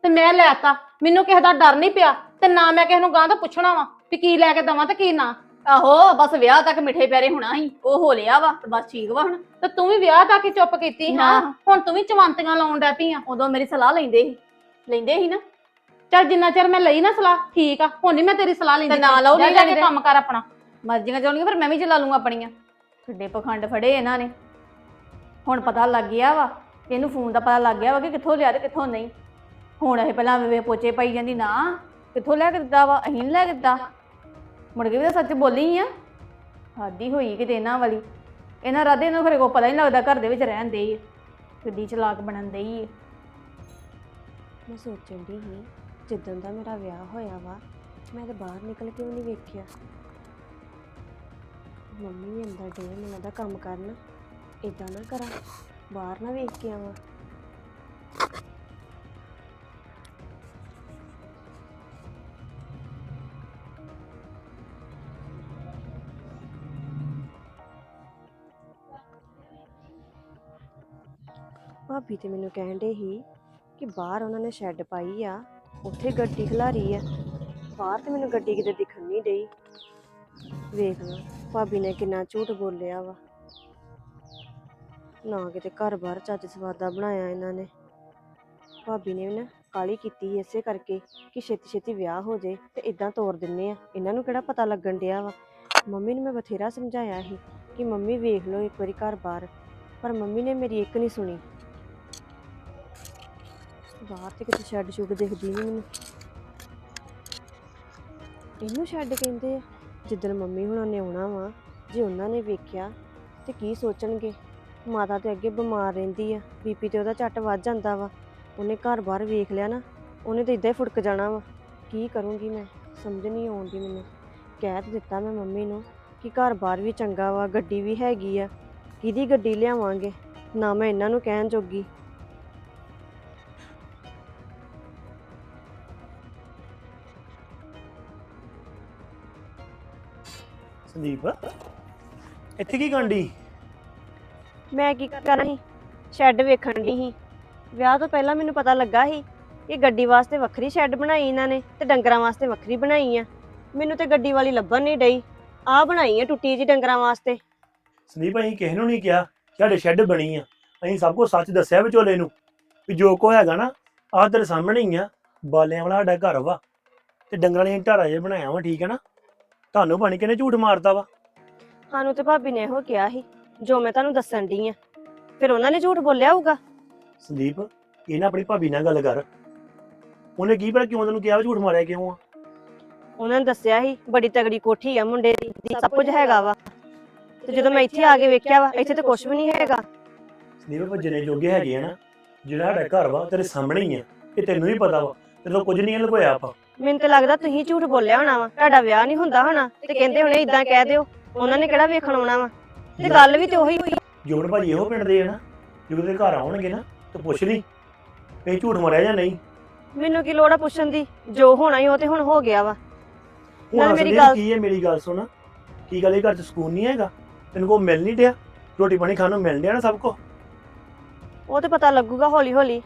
ਤੇ ਮੈਂ ਲੈਤਾ। ਮੈਨੂੰ ਕਿਸੇ ਦਾ ਡਰ ਨਹੀਂ ਪਿਆ ਤੇ ਨਾ ਮੈਂ ਕਿਸੇ ਨੂੰ ਗਾਂ ਤੋਂ ਪੁੱਛਣਾ ਵਾ ਵੀ ਕੀ ਲੈ ਕੇ ਦਵਾਂ ਤੇ ਕੀ ਨਾ। ਆਹੋ ਬਸ ਵਿਆਹ ਤੱਕ ਮਿੱਠੇ ਪਿਆਰੇ ਹੋਣਾ ਸੀ ਉਹ ਹੋ ਲਿਆ ਵਾ ਤੇ ਬਸ ਠੀਕ ਵਾ ਹੁਣ। ਤੇ ਤੂੰ ਵੀ ਵਿਆਹ ਤੱਕ ਹੀ ਚੁੱਪ ਕੀਤੀ ਹਾਂ? ਹਾਂ। ਹੁਣ ਤੂੰ ਵੀ ਚਵੰਤੀਆਂ ਲਾਉਣ ਡੈ ਪਈ ਆ। ਉਦੋਂ ਮੇਰੀ ਸਲਾਹ ਲੈਂਦੇ ਸੀ ਲੈਂਦੇ ਸੀ ਨਾ। ਚੱਲ ਜਿੰਨਾ ਚਿਰ ਮੈਂ ਲਈ ਨਾ ਸਲਾਹ ਠੀਕ ਆ ਹੁਣ ਨਹੀਂ ਮੈਂ ਤੇਰੀ ਸਲਾਹ ਲੈਂਦੀ। ਤੇ ਨਾ ਲਓ, ਜਾ ਨਹੀਂ ਜਾ ਕੇ ਲੈਂਦੇ। ਕੰਮ ਕਰ ਆਪਣਾ। ਮਰਜ਼ੀਆਂ ਚਾਹੁੰਦੀਆਂ ਪਰ ਮੈਂ ਵੀ ਚਲਾ ਲੂੰਗਾ ਆਪਣੀਆਂ। ਕਿੱਡੇ ਪਖੰਡ ਫੜੇ ਇਹਨਾਂ ਨੇ। ਹੁਣ ਪਤਾ ਲੱਗ ਗਿਆ ਵਾ ਇਹਨੂੰ ਫੋਨ ਦਾ ਪਤਾ ਲੱਗ ਗਿਆ ਵਾ ਕਿ ਕਿੱਥੋਂ ਲਿਆ ਤੇ ਕਿੱਥੋਂ ਨਹੀਂ। ਹੁਣ ਇਹ ਪਹਿਲਾਂ ਵੇ ਪੋਚੇ ਪਾਈ ਜਾਂਦੀ ਨਾ ਕਿੱਥੋਂ ਲੈ ਕੇ ਦਿੱਤਾ ਵਾ ਅਹੀਂ ਲੈ ਕੇ ਦਿੱਤਾ। ਮੁੜ ਕੇ ਵੀ ਤਾਂ ਸੱਚ ਬੋਲੀ ਆ। ਹਾਦੀ ਹੋਈ ਕਿਤੇ ਇਹਨਾਂ ਵਾਲੀ। ਇਹਨਾਂ ਰਾਦੇ ਨੂੰ ਖਰੇ ਕੋ ਪਤਾ ਨਹੀਂ ਲੱਗਦਾ ਘਰ ਦੇ ਵਿੱਚ ਰਹਿਣ ਦੇ ਹੀ ਕਿੱਡੀ ਚਲਾਕ ਬਣਨ ਦੇ ਹੀ ਮੈਂ ਸੋਚਣ ਦੀ ਸੀ ਜਿੱਦਣ ਦਾ ਮੇਰਾ ਵਿਆਹ ਹੋਇਆ ਵਾ, ਮੈਂ ਤਾਂ ਬਾਹਰ ਨਿਕਲ ਕੇ ਵੀ ਨਹੀਂ ਵੇਖਿਆ। ਮੰਮੀ ਵੀ ਅੰਦਰ ਡੇ ਮੈਨੂੰ ਲੱਗਦਾ ਕੰਮ ਕਰਨ ਇਦਾਂ ਨਾ ਕਰਾਂ, ਬਾਹਰ ਨਾ ਵੇਖ ਕੇ ਆਵਾਂ। ਭਾਬੀ ਤੇ ਮੈਨੂੰ ਕਹਿਣ ਦੇ ਸੀ ਕਿ ਬਾਹਰ ਉਹਨਾਂ ਨੇ ਸ਼ੈੱਡ ਪਾਈ ਆ ਉੱਥੇ ਗੱਡੀ ਖਿਲਾਰੀ ਆ। ਬਾਹਰ ਤੇ ਮੈਨੂੰ ਗੱਡੀ ਕਿਤੇ ਦਿਖਣ ਨਹੀਂ ਡਈ। ਵੇਖ ਲਓ ਭਾਬੀ ਨੇ ਕਿੰਨਾ ਝੂਠ ਬੋਲਿਆ ਵਾ। ਨਾ ਕਿਤੇ ਘਰ ਬਾਹਰ ਚੱਜ ਸਵਾਦਾ ਬਣਾਇਆ ਇਹਨਾਂ ਨੇ। ਭਾਬੀ ਨੇ ਵੀ ਨਾ ਕਾਲੀ ਕੀਤੀ ਇਸੇ ਕਰਕੇ ਕਿ ਛੇਤੀ ਛੇਤੀ ਵਿਆਹ ਹੋ ਜੇ ਤੇ ਇਦਾਂ ਤੋਰ ਦਿੰਨੇ ਆ। ਇਹਨਾਂ ਨੂੰ ਕਿਹੜਾ ਪਤਾ ਲੱਗਣ ਡਿਆ ਵਾ। ਮੰਮੀ ਨੂੰ ਮੈਂ ਬਥੇਰਾ ਸਮਝਾਇਆ ਸੀ ਕਿ ਮੰਮੀ ਵੇਖ ਲਓ ਇੱਕ ਵਾਰੀ ਘਰ ਬਾਹਰ। ਪਰ ਮੰਮੀ ਨੇ ਮੇਰੀ ਇੱਕ ਨਹੀਂ ਸੁਣੀ। ਬਾਹਰ ਤੇ ਕਿਤੇ ਸ਼ੈੱਡ ਸ਼ੁੱਡ ਦਿਖਦੀ ਨਹੀਂ ਮੈਨੂੰ। ਇਹਨੂੰ ਸ਼ੈੱਡ ਕਹਿੰਦੇ ਆ, ਜਿੱਦਣ ਮੰਮੀ ਹੁਣਾਂ ਨੇ ਆਉਣਾ ਵਾ, ਜੇ ਉਹਨਾਂ ਨੇ ਵੇਖਿਆ ਤੇ ਕੀ ਸੋਚਣਗੇ? ਮਾਤਾ ਤੇ ਅੱਗੇ ਬਿਮਾਰ ਰਹਿੰਦੀ ਆ ਬੀਪੀ ਤੇ ਉਹਦਾ ਝੱਟ ਵੱਧ ਜਾਂਦਾ ਵਾ। ਉਹਨੇ ਘਰ ਬਾਹਰ ਵੇਖ ਲਿਆ ਨਾ, ਉਹਨੇ ਤਾਂ ਇਦਾਂ ਹੀ ਫੁੜਕ ਜਾਣਾ ਵਾ। ਕੀ ਕਰੂੰਗੀ ਮੈਂ? ਸਮਝ ਨਹੀਂ ਆਉਂਦੀ ਮੈਨੂੰ। ਕਹਿ ਤਾਂ ਦਿੱਤਾ ਮੈਂ ਮੰਮੀ ਨੂੰ ਕਿ ਘਰ ਬਾਹਰ ਵੀ ਚੰਗਾ ਵਾ, ਗੱਡੀ ਵੀ ਹੈਗੀ ਆ। ਕਿਹਦੀ ਗੱਡੀ ਲਿਆਵਾਂਗੇ? ਨਾ ਮੈਂ ਇਹਨਾਂ ਨੂੰ ਕਹਿਣ ਜੋਗੀ। ਸੰਦੀਪ। ਇੱਥੇ ਕੀ ਗਾਂਡੀ ਮੈਂ ਕੀ ਕਰਨਾ ਸੀ? ਸ਼ੈੱਡ ਵੇਖਣ ਦੀ ਸੀ। ਵਿਆਹ ਤੋਂ ਪਹਿਲਾਂ ਮੈਨੂੰ ਪਤਾ ਲੱਗਾ ਸੀ ਕਿ ਗੱਡੀ ਵਾਸਤੇ ਵੱਖਰੀ ਸ਼ੈੱਡ ਬਣਾਈ ਇਹਨਾਂ ਨੇ ਤੇ ਡੰਗਰਾਂ ਵਾਸਤੇ ਵੱਖਰੀ ਬਣਾਈ ਆ। ਮੈਨੂੰ ਤੇ ਗੱਡੀ ਵਾਲੀ ਲੱਭਣ ਨਹੀਂ ਡਈ। ਆਹ ਬਣਾਈ ਆ ਟੁੱਟੀ ਜੀ ਡੰਗਰਾਂ ਵਾਸਤੇ। ਸੰਦੀਪ ਅਸੀਂ ਕਿਸੇ ਨੂੰ ਨਹੀਂ ਕਿਹਾ ਕਿ ਸਾਡੇ ਸ਼ੈੱਡ ਬਣੀ ਆ। ਅਸੀਂ ਸਭ ਕੁਝ ਸੱਚ ਦੱਸਿਆ ਵਿਚੋਲੇ ਨੂੰ ਵੀ ਜੋ ਕੋ ਹੈਗਾ ਨਾ ਆਹ ਤੇਰੇ ਸਾਹਮਣੇ ਹੀ ਆ। ਬਾਲਿਆਂ ਵਾਲਾ ਸਾਡਾ ਘਰ ਵਾ। ਤੇ ਡੰਗਰਾਂ ਦੀਆਂ ਢਾਰਾ ਜੇ ਬਣਾਇਆ ਵਾ ਠੀਕ ਹੈ ਨਾ? ਤੁਹਾਨੂੰ ਪਾਣੀ ਕਿਨੇ ਝੂਠ ਮਾਰਦਾ ਵਾ। ਸਾਨੂੰ ਤੇ ਭਾਬੀ ਨੇ ਇਹੋ ਕਿਹਾ ਸੀ ਜੋ ਮੈਂ ਤੁਹਾਨੂੰ ਦੱਸਣ ਦੀ ਆ। ਫਿਰ ਉਹਨਾਂ ਨੇ ਝੂਠ ਬੋਲਿਆ ਹੋਊਗਾ? ਸੰਦੀਪ ਇਹ ਨਾ ਆਪਣੀ ਭਾਬੀ ਨਾਲ ਗੱਲ ਕਰ। ਉਹਨੇ ਕੀ ਪਤਾ ਕਿਉਂ ਤੈਨੂੰ ਕਿਹਾ ਵੀ ਝੂਠ ਮਾਰਿਆ ਕਿਉਂ ਆ? ਉਹਨਾਂ ਨੇ ਦੱਸਿਆ ਸੀ ਬੜੀ ਤਗੜੀ ਕੋਠੀ ਆ ਮੁੰਡੇ ਦੀ ਸਭ ਕੁਝ ਹੈਗਾ ਵਾ। ਤੇ ਜਦੋਂ ਮੈਂ ਇੱਥੇ ਆ ਕੇ ਵੇਖਿਆ ਵਾ ਇੱਥੇ ਤੇ ਕੁਝ ਵੀ ਨਹੀਂ ਹੈਗਾ। ਸੰਦੀਪ ਭੱਜਣੇ ਜੋਗੇ ਹੈਗੇ ਆ ਨਾ ਜਿਹੜਾ ਸਾਡਾ ਘਰ ਵਾ ਤੇਰੇ ਸਾਹਮਣੇ ਹੀ ਆ। ਇਹ ਤੈਨੂੰ ਵੀ ਪਤਾ ਵਾ ਤੇਰੇ ਤੋਂ ਕੁਝ ਨਹੀਂ ਲੁਕੋਇਆ ਆਪਾਂ। ਮੈਨੂੰ ਤੇ ਲੱਗਦਾ ਤੁਸੀਂ ਝੂਠ ਬੋਲਿਆ ਹੋਣਾ ਵਾ ਤੁਹਾਡਾ ਵਿਆਹ ਨਹੀਂ ਹੁੰਦਾ ਹੋਣਾ ਤੇ ਕਹਿੰਦੇ ਹੁਣੇ ਇਦਾਂ ਕਹਿ ਦਿਓ ਉਹਨਾਂ ਨੇ ਕਿਹੜਾ ਵੇਖਣ ਆਉਣਾ ਵਾ? ਤੇ ਗੱਲ ਵੀ ਤੇ ਉਹੀ ਹੋਈ। ਜੋੜ ਭਾਜੀ ਇਹੋ ਪਿੰਡ ਦੇ ਆ ਨਾ ਜਦੋਂ ਤੇ ਘਰ ਆਉਣਗੇ ਨਾ ਤੇ ਪੁੱਛ ਲਈ ਇਹ ਝੂਠ ਮਾਰਿਆ ਜਾਂ ਨਹੀਂ? ਮੈਨੂੰ ਕੀ ਲੋੜ ਆ ਪੁੱਛਣ ਦੀ? ਜੋ ਹੋਣਾ ਹੀ ਉਹ ਤੇ ਹੁਣ ਹੋ ਗਿਆ ਵਾ। ਹੁਣ ਨਾਲੇ ਮੇਰੀ ਗੱਲ- ਕੀ ਹੈ ਮੇਰੀ ਗੱਲ ਸੁਣ। ਕੀ ਗੱਲ ਇਹ ਘਰ ਚ ਸਕੂਨ ਨਹੀਂ ਹੈਗਾ? ਤੈਨੂੰ ਕੋ ਮਿਲ ਨਹੀਂ ਡਿਆ? ਰੋਟੀ ਪਾਣੀ ਖਾਣ ਨੂੰ ਮਿਲ ਡਿਆ ਨਾ ਸਭ ਕੋ? ਉਹ ਤੇ ਪਤਾ ਲੱਗੂਗਾ ਹੌਲੀ ਹੌਲੀ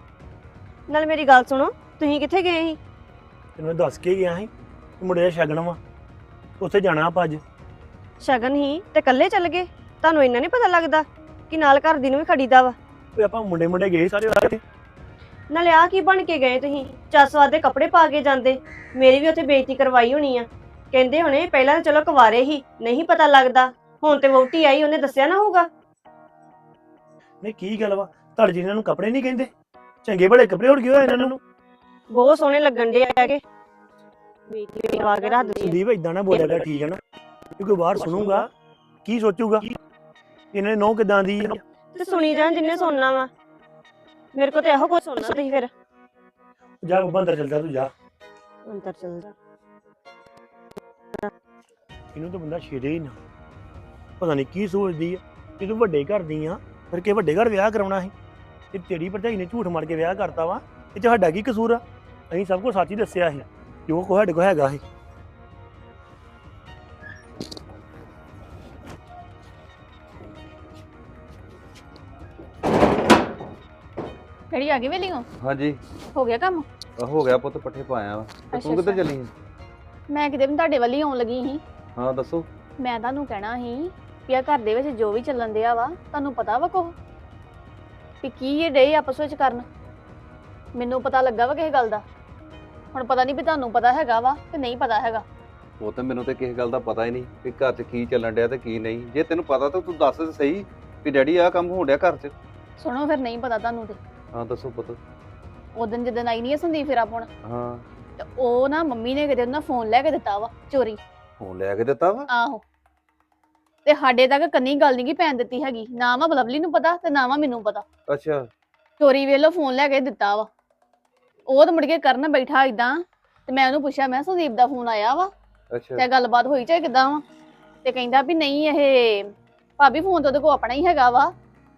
ਨਾਲ ਮੇਰੀ ਗੱਲ ਸੁਣੋ ਤੁਸੀਂ ਕਿੱਥੇ ਗਏ ਸੀ? ਤੈਨੂੰ ਮੈਂ ਦੱਸ ਕੇ ਗਿਆ ਸੀ ਕਿ ਮੁੰਡੇ ਦਾ ਸ਼ਗਨ ਵਾ। ਉੱਥੇ ਜਾਣਾ ਆਪਾਂ ਅੱਜ। ਸ਼ਗਨ ਹੀ ਤੇ ਇਕੱਲੇ ਚੱਲ ਗਏ। ਤੁਹਾਨੂੰ ਇੰਨਾ ਨਹੀਂ ਪਤਾ ਲੱਗਦਾ ਕਿ ਨਾਲ ਘਰ ਦੀ ਨੂੰ ਵੀ ਖੜੀਦਾ ਵਾ। ਓਏ ਆਪਾਂ ਮੁੰਡੇ ਮੁੰਡੇ ਗਏ ਸਾਰੇ ਉੱਥੇ ਨਾਲੇ ਆ ਕੀ ਬਣ ਕੇ ਗਏ ਤੁਸੀਂ? ਚਸਵਾਦ ਦੇ ਕੱਪੜੇ ਪਾ ਕੇ ਜਾਂਦੇ। ਮੇਰੀ ਵੀ ਉੱਥੇ ਬੇਇੱਜ਼ਤੀ ਕਰਵਾਈ ਹੋਣੀ ਆ। ਕਹਿੰਦੇ ਹੋਣੇ ਪਹਿਲਾਂ ਤਾਂ ਚਲੋ ਕੁਵਾਰੇ ਹੀ ਨਹੀਂ ਪਤਾ ਲੱਗਦਾ। ਹੁਣ ਤੇ ਵਹੁਟੀ ਆਈ ਉਹਨੇ ਦੱਸਿਆ ਨਾ ਹੋਊਗਾ। ਨਹੀਂ ਕੀ ਗੱਲ ਵਾ? ਤੁਹਾਡੇ ਜੀ ਇਹਨਾਂ ਨੂੰ ਕੱਪੜੇ ਨਹੀਂ ਕਹਿੰਦੇ? ਚੰਗੇ ਬੜੇ ਕੱਪੜੇ ਹੋਰ ਹੋਇਆ ਇਹਨਾਂ ਨੂੰ? ਬਹੁਤ ਸੋਹਣੇ ਲੱਗਣ ਦੇ ਹੈਗੇ। ਬੇਇੱਜ਼ਤੀ ਕਰਵਾ ਕੇ ਰੱਖ ਦਿੱਤੀ ਸੰਦੀਪ ਇਦਾਂ ਨਾ ਬੋਲਿਆ ਕਰ ਠੀਕ ਹੈ ਨਾ? ਕਿਉਂਕਿ ਬਾਹਰ ਸੁਣੂਗਾ ਕੀ ਸੋਚੂਗਾ? ਇਹਨਾਂ ਨੇ ਨੌ ਕਿਦਾਂ ਦੀ ਆ? ਤੇ ਸੁਣੀ ਜਾਣ ਜਿੰਨੇ ਸੁਣਨਾ ਵਾ। ਮੇਰੇ ਕੋ ਤੇ ਇਹੋ ਕੁਝ ਸੁਣਨਾ ਤੁਸੀਂ ਫਿਰ। ਜਾ ਬੱਬਾ ਅੰਦਰ ਚੱਲ ਜਾ ਤੂੰ ਜਾ। ਅੰਦਰ ਚੱਲ ਜਾ ਇਹਨੂੰ ਤਾਂ ਬੰਦਾ ਛੇੜੇ ਹੀ ਨਾ। ਪਤਾ ਨਹੀਂ ਕੀ ਸੋਚਦੀ ਆ। ਕਿ ਤੂੰ ਵੱਡੇ ਘਰ ਦੀ ਆ ਫਿਰ ਕਿ ਵੱਡੇ ਘਰ ਵਿਆਹ ਕਰਾਉਣਾ ਸੀ? ਤੇ ਤੇਰੀ ਭਰਜਾਈ ਨੇ ਝੂਠ ਮਾਰ ਕੇ ਵਿਆਹ ਕਰਤਾ ਵਾ। ਇਹ 'ਚ ਸਾਡਾ ਕੀ ਕਸੂਰ ਆ? ਅਸੀਂ ਸਭ ਕੁਝ ਸੱਚ ਹੀ ਦੱਸਿਆ ਸੀ ਜੋ ਕੋ ਸਾਡੇ ਕੋ ਹੈਗਾ ਸੀ। ਕਿਹੜੀ ਆ ਗਈ ਵੇਲੀ ਹੋ ਹਾਂਜੀ। ਹੋ ਗਿਆ ਕੰਮ? ਹੋ ਗਿਆ ਪੁੱਤ ਪੱਠੇ ਪਾਇਆ ਵਾ। ਤੇ ਅੱਛਾ, ਤੂੰ ਕਿੱਧਰ ਅੱਛਾ। ਚੱਲੀ? ਮੈਂ ਕਿਤੇ ਵੀ ਤੁਹਾਡੇ ਵੱਲ ਹੀ ਆਉਣ ਲੱਗੀ ਸੀ। ਹਾਂ ਦੱਸੋ। ਮੈਂ ਤੁਹਾਨੂੰ ਕਹਿਣਾ ਸੀ ਵੀ ਆ ਘਰ ਦੇ ਵਿੱਚ ਜੋ ਵੀ ਚੱਲਣ ਦਿਆ ਵਾ ਤੁਹਾਨੂੰ ਪਤਾ ਵਾ ਕੋਹ ਵੀ ਕੀ ਇਹ ਡੇ ਆਪਸ ਵਿੱਚ ਕਰਨ? ਮੈਨੂੰ ਪਤਾ ਲੱਗਾ ਵਾ ਕਿਸੇ ਗੱਲ ਦਾ। ਹੁਣ ਪਤਾ ਨਹੀਂ ਵੀ ਤੁਹਾਨੂੰ ਪਤਾ ਹੈਗਾ ਵਾ ਕਿ ਨਹੀਂ ਪਤਾ ਹੈਗਾ। ਉਹ ਤਾਂ ਮੈਨੂੰ ਤੇ ਕਿਸੇ ਗੱਲ ਦਾ ਪਤਾ ਹੀ ਨਹੀਂ ਕਿ ਘਰ 'ਚ ਕੀ ਚੱਲਣ ਡਿਆ ਤੇ ਕੀ ਨਹੀਂ। ਜੇ ਤੈਨੂੰ ਪਤਾ ਤਾਂ ਤੂੰ ਦੱਸ ਤੇ ਸਹੀ ਕਿ ਡੈਡੀ ਆਹ ਕੰਮ ਹੋਣ ਡਿਆ ਘਰ 'ਚ। ਸੁਣੋ ਫਿਰ ਨਹੀਂ ਪਤਾ ਤੁਹਾਨੂੰ ਤੇ। ਹਾਂ ਦੱਸੋ ਪੁੱਤ। ਉਦੋਂ ਜਦੋਂ ਆਈ ਨਹੀਂ ਹੈ ਸੰਦੀਪ ਫਿਰ ਆਪਣ ਹਾਂ। ਤੇ ਉਹ ਨਾ ਮੰਮੀ ਨੇ ਕਿਤੇ ਉਹਨਾਂ ਫੋਨ ਲੈ ਕੇ ਦਿੱਤਾ ਵਾ ਚੋਰੀ। ਫੋਨ ਲੈ ਕੇ ਦਿੱਤਾ ਵਾ? ਆਹੋ। ਤੇ ਸਾਡੇ ਤੱਕ ਕੰਨੀ ਗੱਲ ਨਹੀਂ ਕੀ ਪੈਣ ਦਿੱਤੀ ਹੈਗੀ। ਨਾ ਵਾ ਬਲਵਲੀ ਨੂੰ ਪਤਾ ਤੇ ਨਾ ਵਾ ਮੈਨੂੰ ਪਤਾ। ਅੱਛਾ। ਚੋਰੀ ਵੇਲੋ ਫੋਨ ਲੈ ਕੇ ਦਿੱਤਾ ਵਾ। ਉਹ ਤਾਂ ਮੁੜ ਕੇ ਕਰਨ ਬੈਠਾ ਇਦਾਂ ਤੇ ਮੈਂ ਉਹਨੂੰ ਪੁੱਛਿਆ ਮੈਂ ਕਿਹਾ ਸੰਦੀਪ ਦਾ ਫੋਨ ਆਇਆ ਵਾ? ਅੱਛਾ। ਤੇ ਗੱਲਬਾਤ ਹੋਈ ਚਾਹੇ ਕਿਦਾਂ ਵਾ? ਤੇ ਕਹਿੰਦਾ ਵੀ ਨਹੀਂ ਇਹ ਭਾਬੀ ਫੋਨ ਤਾਂ ਉਹਦੇ ਕੋਲ ਆਪਣਾ ਹੀ ਹੈਗਾ ਵਾ।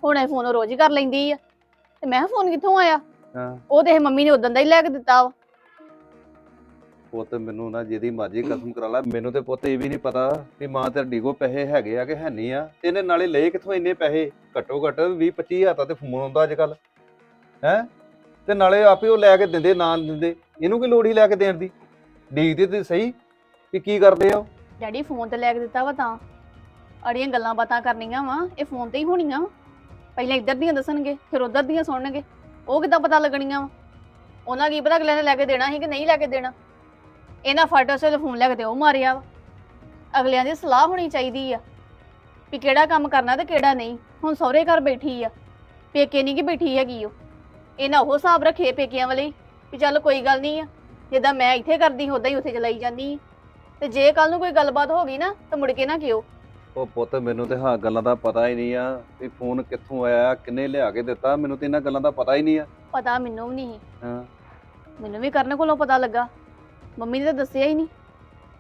ਹੁਣ ਇਹ ਫੋਨ ਰੋਜ਼ ਹੀ ਕਰ ਲੈਂਦੀ ਆ। ਤੇ ਮੈਂ ਕਿਹਾ ਫੋਨ ਕਿੱਥੋਂ ਆਇਆ? ਹਾਂ। ਉਹ ਤੇ ਇਹ ਮੰਮੀ ਨੇ ਉਦੋਂ ਦਾ ਹੀ ਲੈ ਕੇ ਦਿੱਤਾ ਵਾ। ਪੁੱਤ ਮੈਨੂੰ ਨਾ ਜਿਹਦੀ ਮਰਜ਼ੀ ਕਸਮ ਕਰਾ ਲੈ ਮੈਨੂੰ ਤੇ ਪੁੱਤ ਇਹ ਵੀ ਨਹੀਂ ਪਤਾ ਕਿ ਮਾਂ ਤੇਰੀ ਕੋਲ ਪੈਸੇ ਹੈਗੇ ਆ ਕਿ ਹੈ ਨਹੀਂ ਆ। ਤੇ ਇਹਨੇ ਨਾਲੇ ਲਏ ਕਿੱਥੋਂ ਇੰਨੇ ਪੈਸੇ? ਘੱਟੋ ਘੱਟ 20 25 ਹਜ਼ਾਰ ਤਾਂ ਤੇ ਫੋਨ ਆਉਂਦਾ ਅੱਜ ਕੱਲ ਹੈ? ਤੇ ਨਾਲੇ ਆਪੇ ਉਹ ਲੈ ਕੇ ਦਿੰਦੇ, ਨਾ ਦਿੰਦੇ। ਇਹਨੂੰ ਕੀ ਲੋੜ ਹੀ ਲੈ ਕੇ ਦੇਣ ਦੀ? ਡੀਕਦੇ ਤੇ ਸਹੀ ਵੀ ਕੀ ਕਰਦੇ ਆ ਉਹ? ਡੈਡੀ, ਫੋਨ ਤੇ ਲੈ ਕੇ ਦਿੱਤਾ ਵਾ ਤਾਂ। ਅੜੀਆਂ ਗੱਲਾਂ ਬਾਤਾਂ ਕਰਨੀਆਂ ਵਾ, ਇਹ ਫੋਨ ਤੇ ਹੀ ਹੋਣੀਆਂ। ਵਾ ਪਹਿਲਾਂ ਇੱਧਰ ਦੀਆਂ ਦੱਸਣਗੇ, ਫਿਰ ਉੱਧਰ ਦੀਆਂ ਸੁਣਨਗੇ। ਉਹ ਕਿੱਦਾਂ ਪਤਾ ਲੱਗਣੀਆਂ ਵਾ? ਉਹਨਾਂ ਕੀ ਪਤਾ ਅਗਲੇ ਨੇ ਲੈ ਕੇ ਦੇਣਾ ਸੀ ਕਿ ਨਹੀਂ ਲੈ ਕੇ ਦੇਣਾ? ਇਹਨਾਂ ਫਾਟੋ ਸੇ ਫੋਨ ਲੈ ਕੇ ਤੇ ਉਹ ਮਾਰਿਆ ਵਾ। ਅਗਲਿਆਂ ਦੀ ਸਲਾਹ ਹੋਣੀ ਚਾਹੀਦੀ ਆ ਵੀ ਕਿਹੜਾ ਕੰਮ ਕਰਨਾ ਤੇ ਕਿਹੜਾ ਨਹੀਂ। ਹੁਣ ਸਹੁਰੇ ਘਰ ਬੈਠੀ ਆ। ਪੇਕੇ ਨਹੀਂ ਕਿ ਬੈਠੀ ਹੈਗੀ ਉਹ। ਇਹਨਾਂ ਉਹ ਹਿਸਾਬ ਰੱਖੇ ਪੇਕਿਆਂ ਵਾਲੇ ਵੀ ਚੱਲ ਕੋਈ ਗੱਲ ਨਹੀਂ ਆ। ਜਿੱਦਾਂ ਮੈਂ ਇੱਥੇ ਕਰਦੀ ਉਦਾਂ ਹੀ ਉੱਥੇ ਚਲਾਈ ਜਾਂਦੀ ਤੇ ਜੇ ਕੱਲ ਨੂੰ ਕੋਈ ਗੱਲਬਾਤ ਹੋ ਗਈ ਨਾ ਤਾਂ ਮੁੜ ਕੇ ਨਾ ਕਿਉ। ਉਹ ਪੁੱਤ ਮੈਨੂੰ ਤੇ ਹਾਂ ਗੱਲਾਂ ਦਾ ਪਤਾ ਹੀ ਨਹੀਂ ਆ ਵੀ ਫੋਨ ਕਿੱਥੋਂ ਆਇਆ ਕਿੰਨੇ ਲਿਆ ਕੇ ਦਿੱਤਾ ਮੈਨੂੰ ਤੇ ਇਹਨਾਂ ਗੱਲਾਂ ਦਾ ਪਤਾ ਹੀ ਨਹੀਂ ਆ। ਪਤਾ ਮੈਨੂੰ ਵੀ ਨਹੀਂ। ਹਾਂ। ਮੈਨੂੰ ਵੀ ਕਰਨ ਕੋਲੋਂ ਪਤਾ ਲੱਗਾ। ਮੰਮੀ ਨੇ ਤਾਂ ਦੱਸਿਆ ਹੀ ਨਹੀਂ।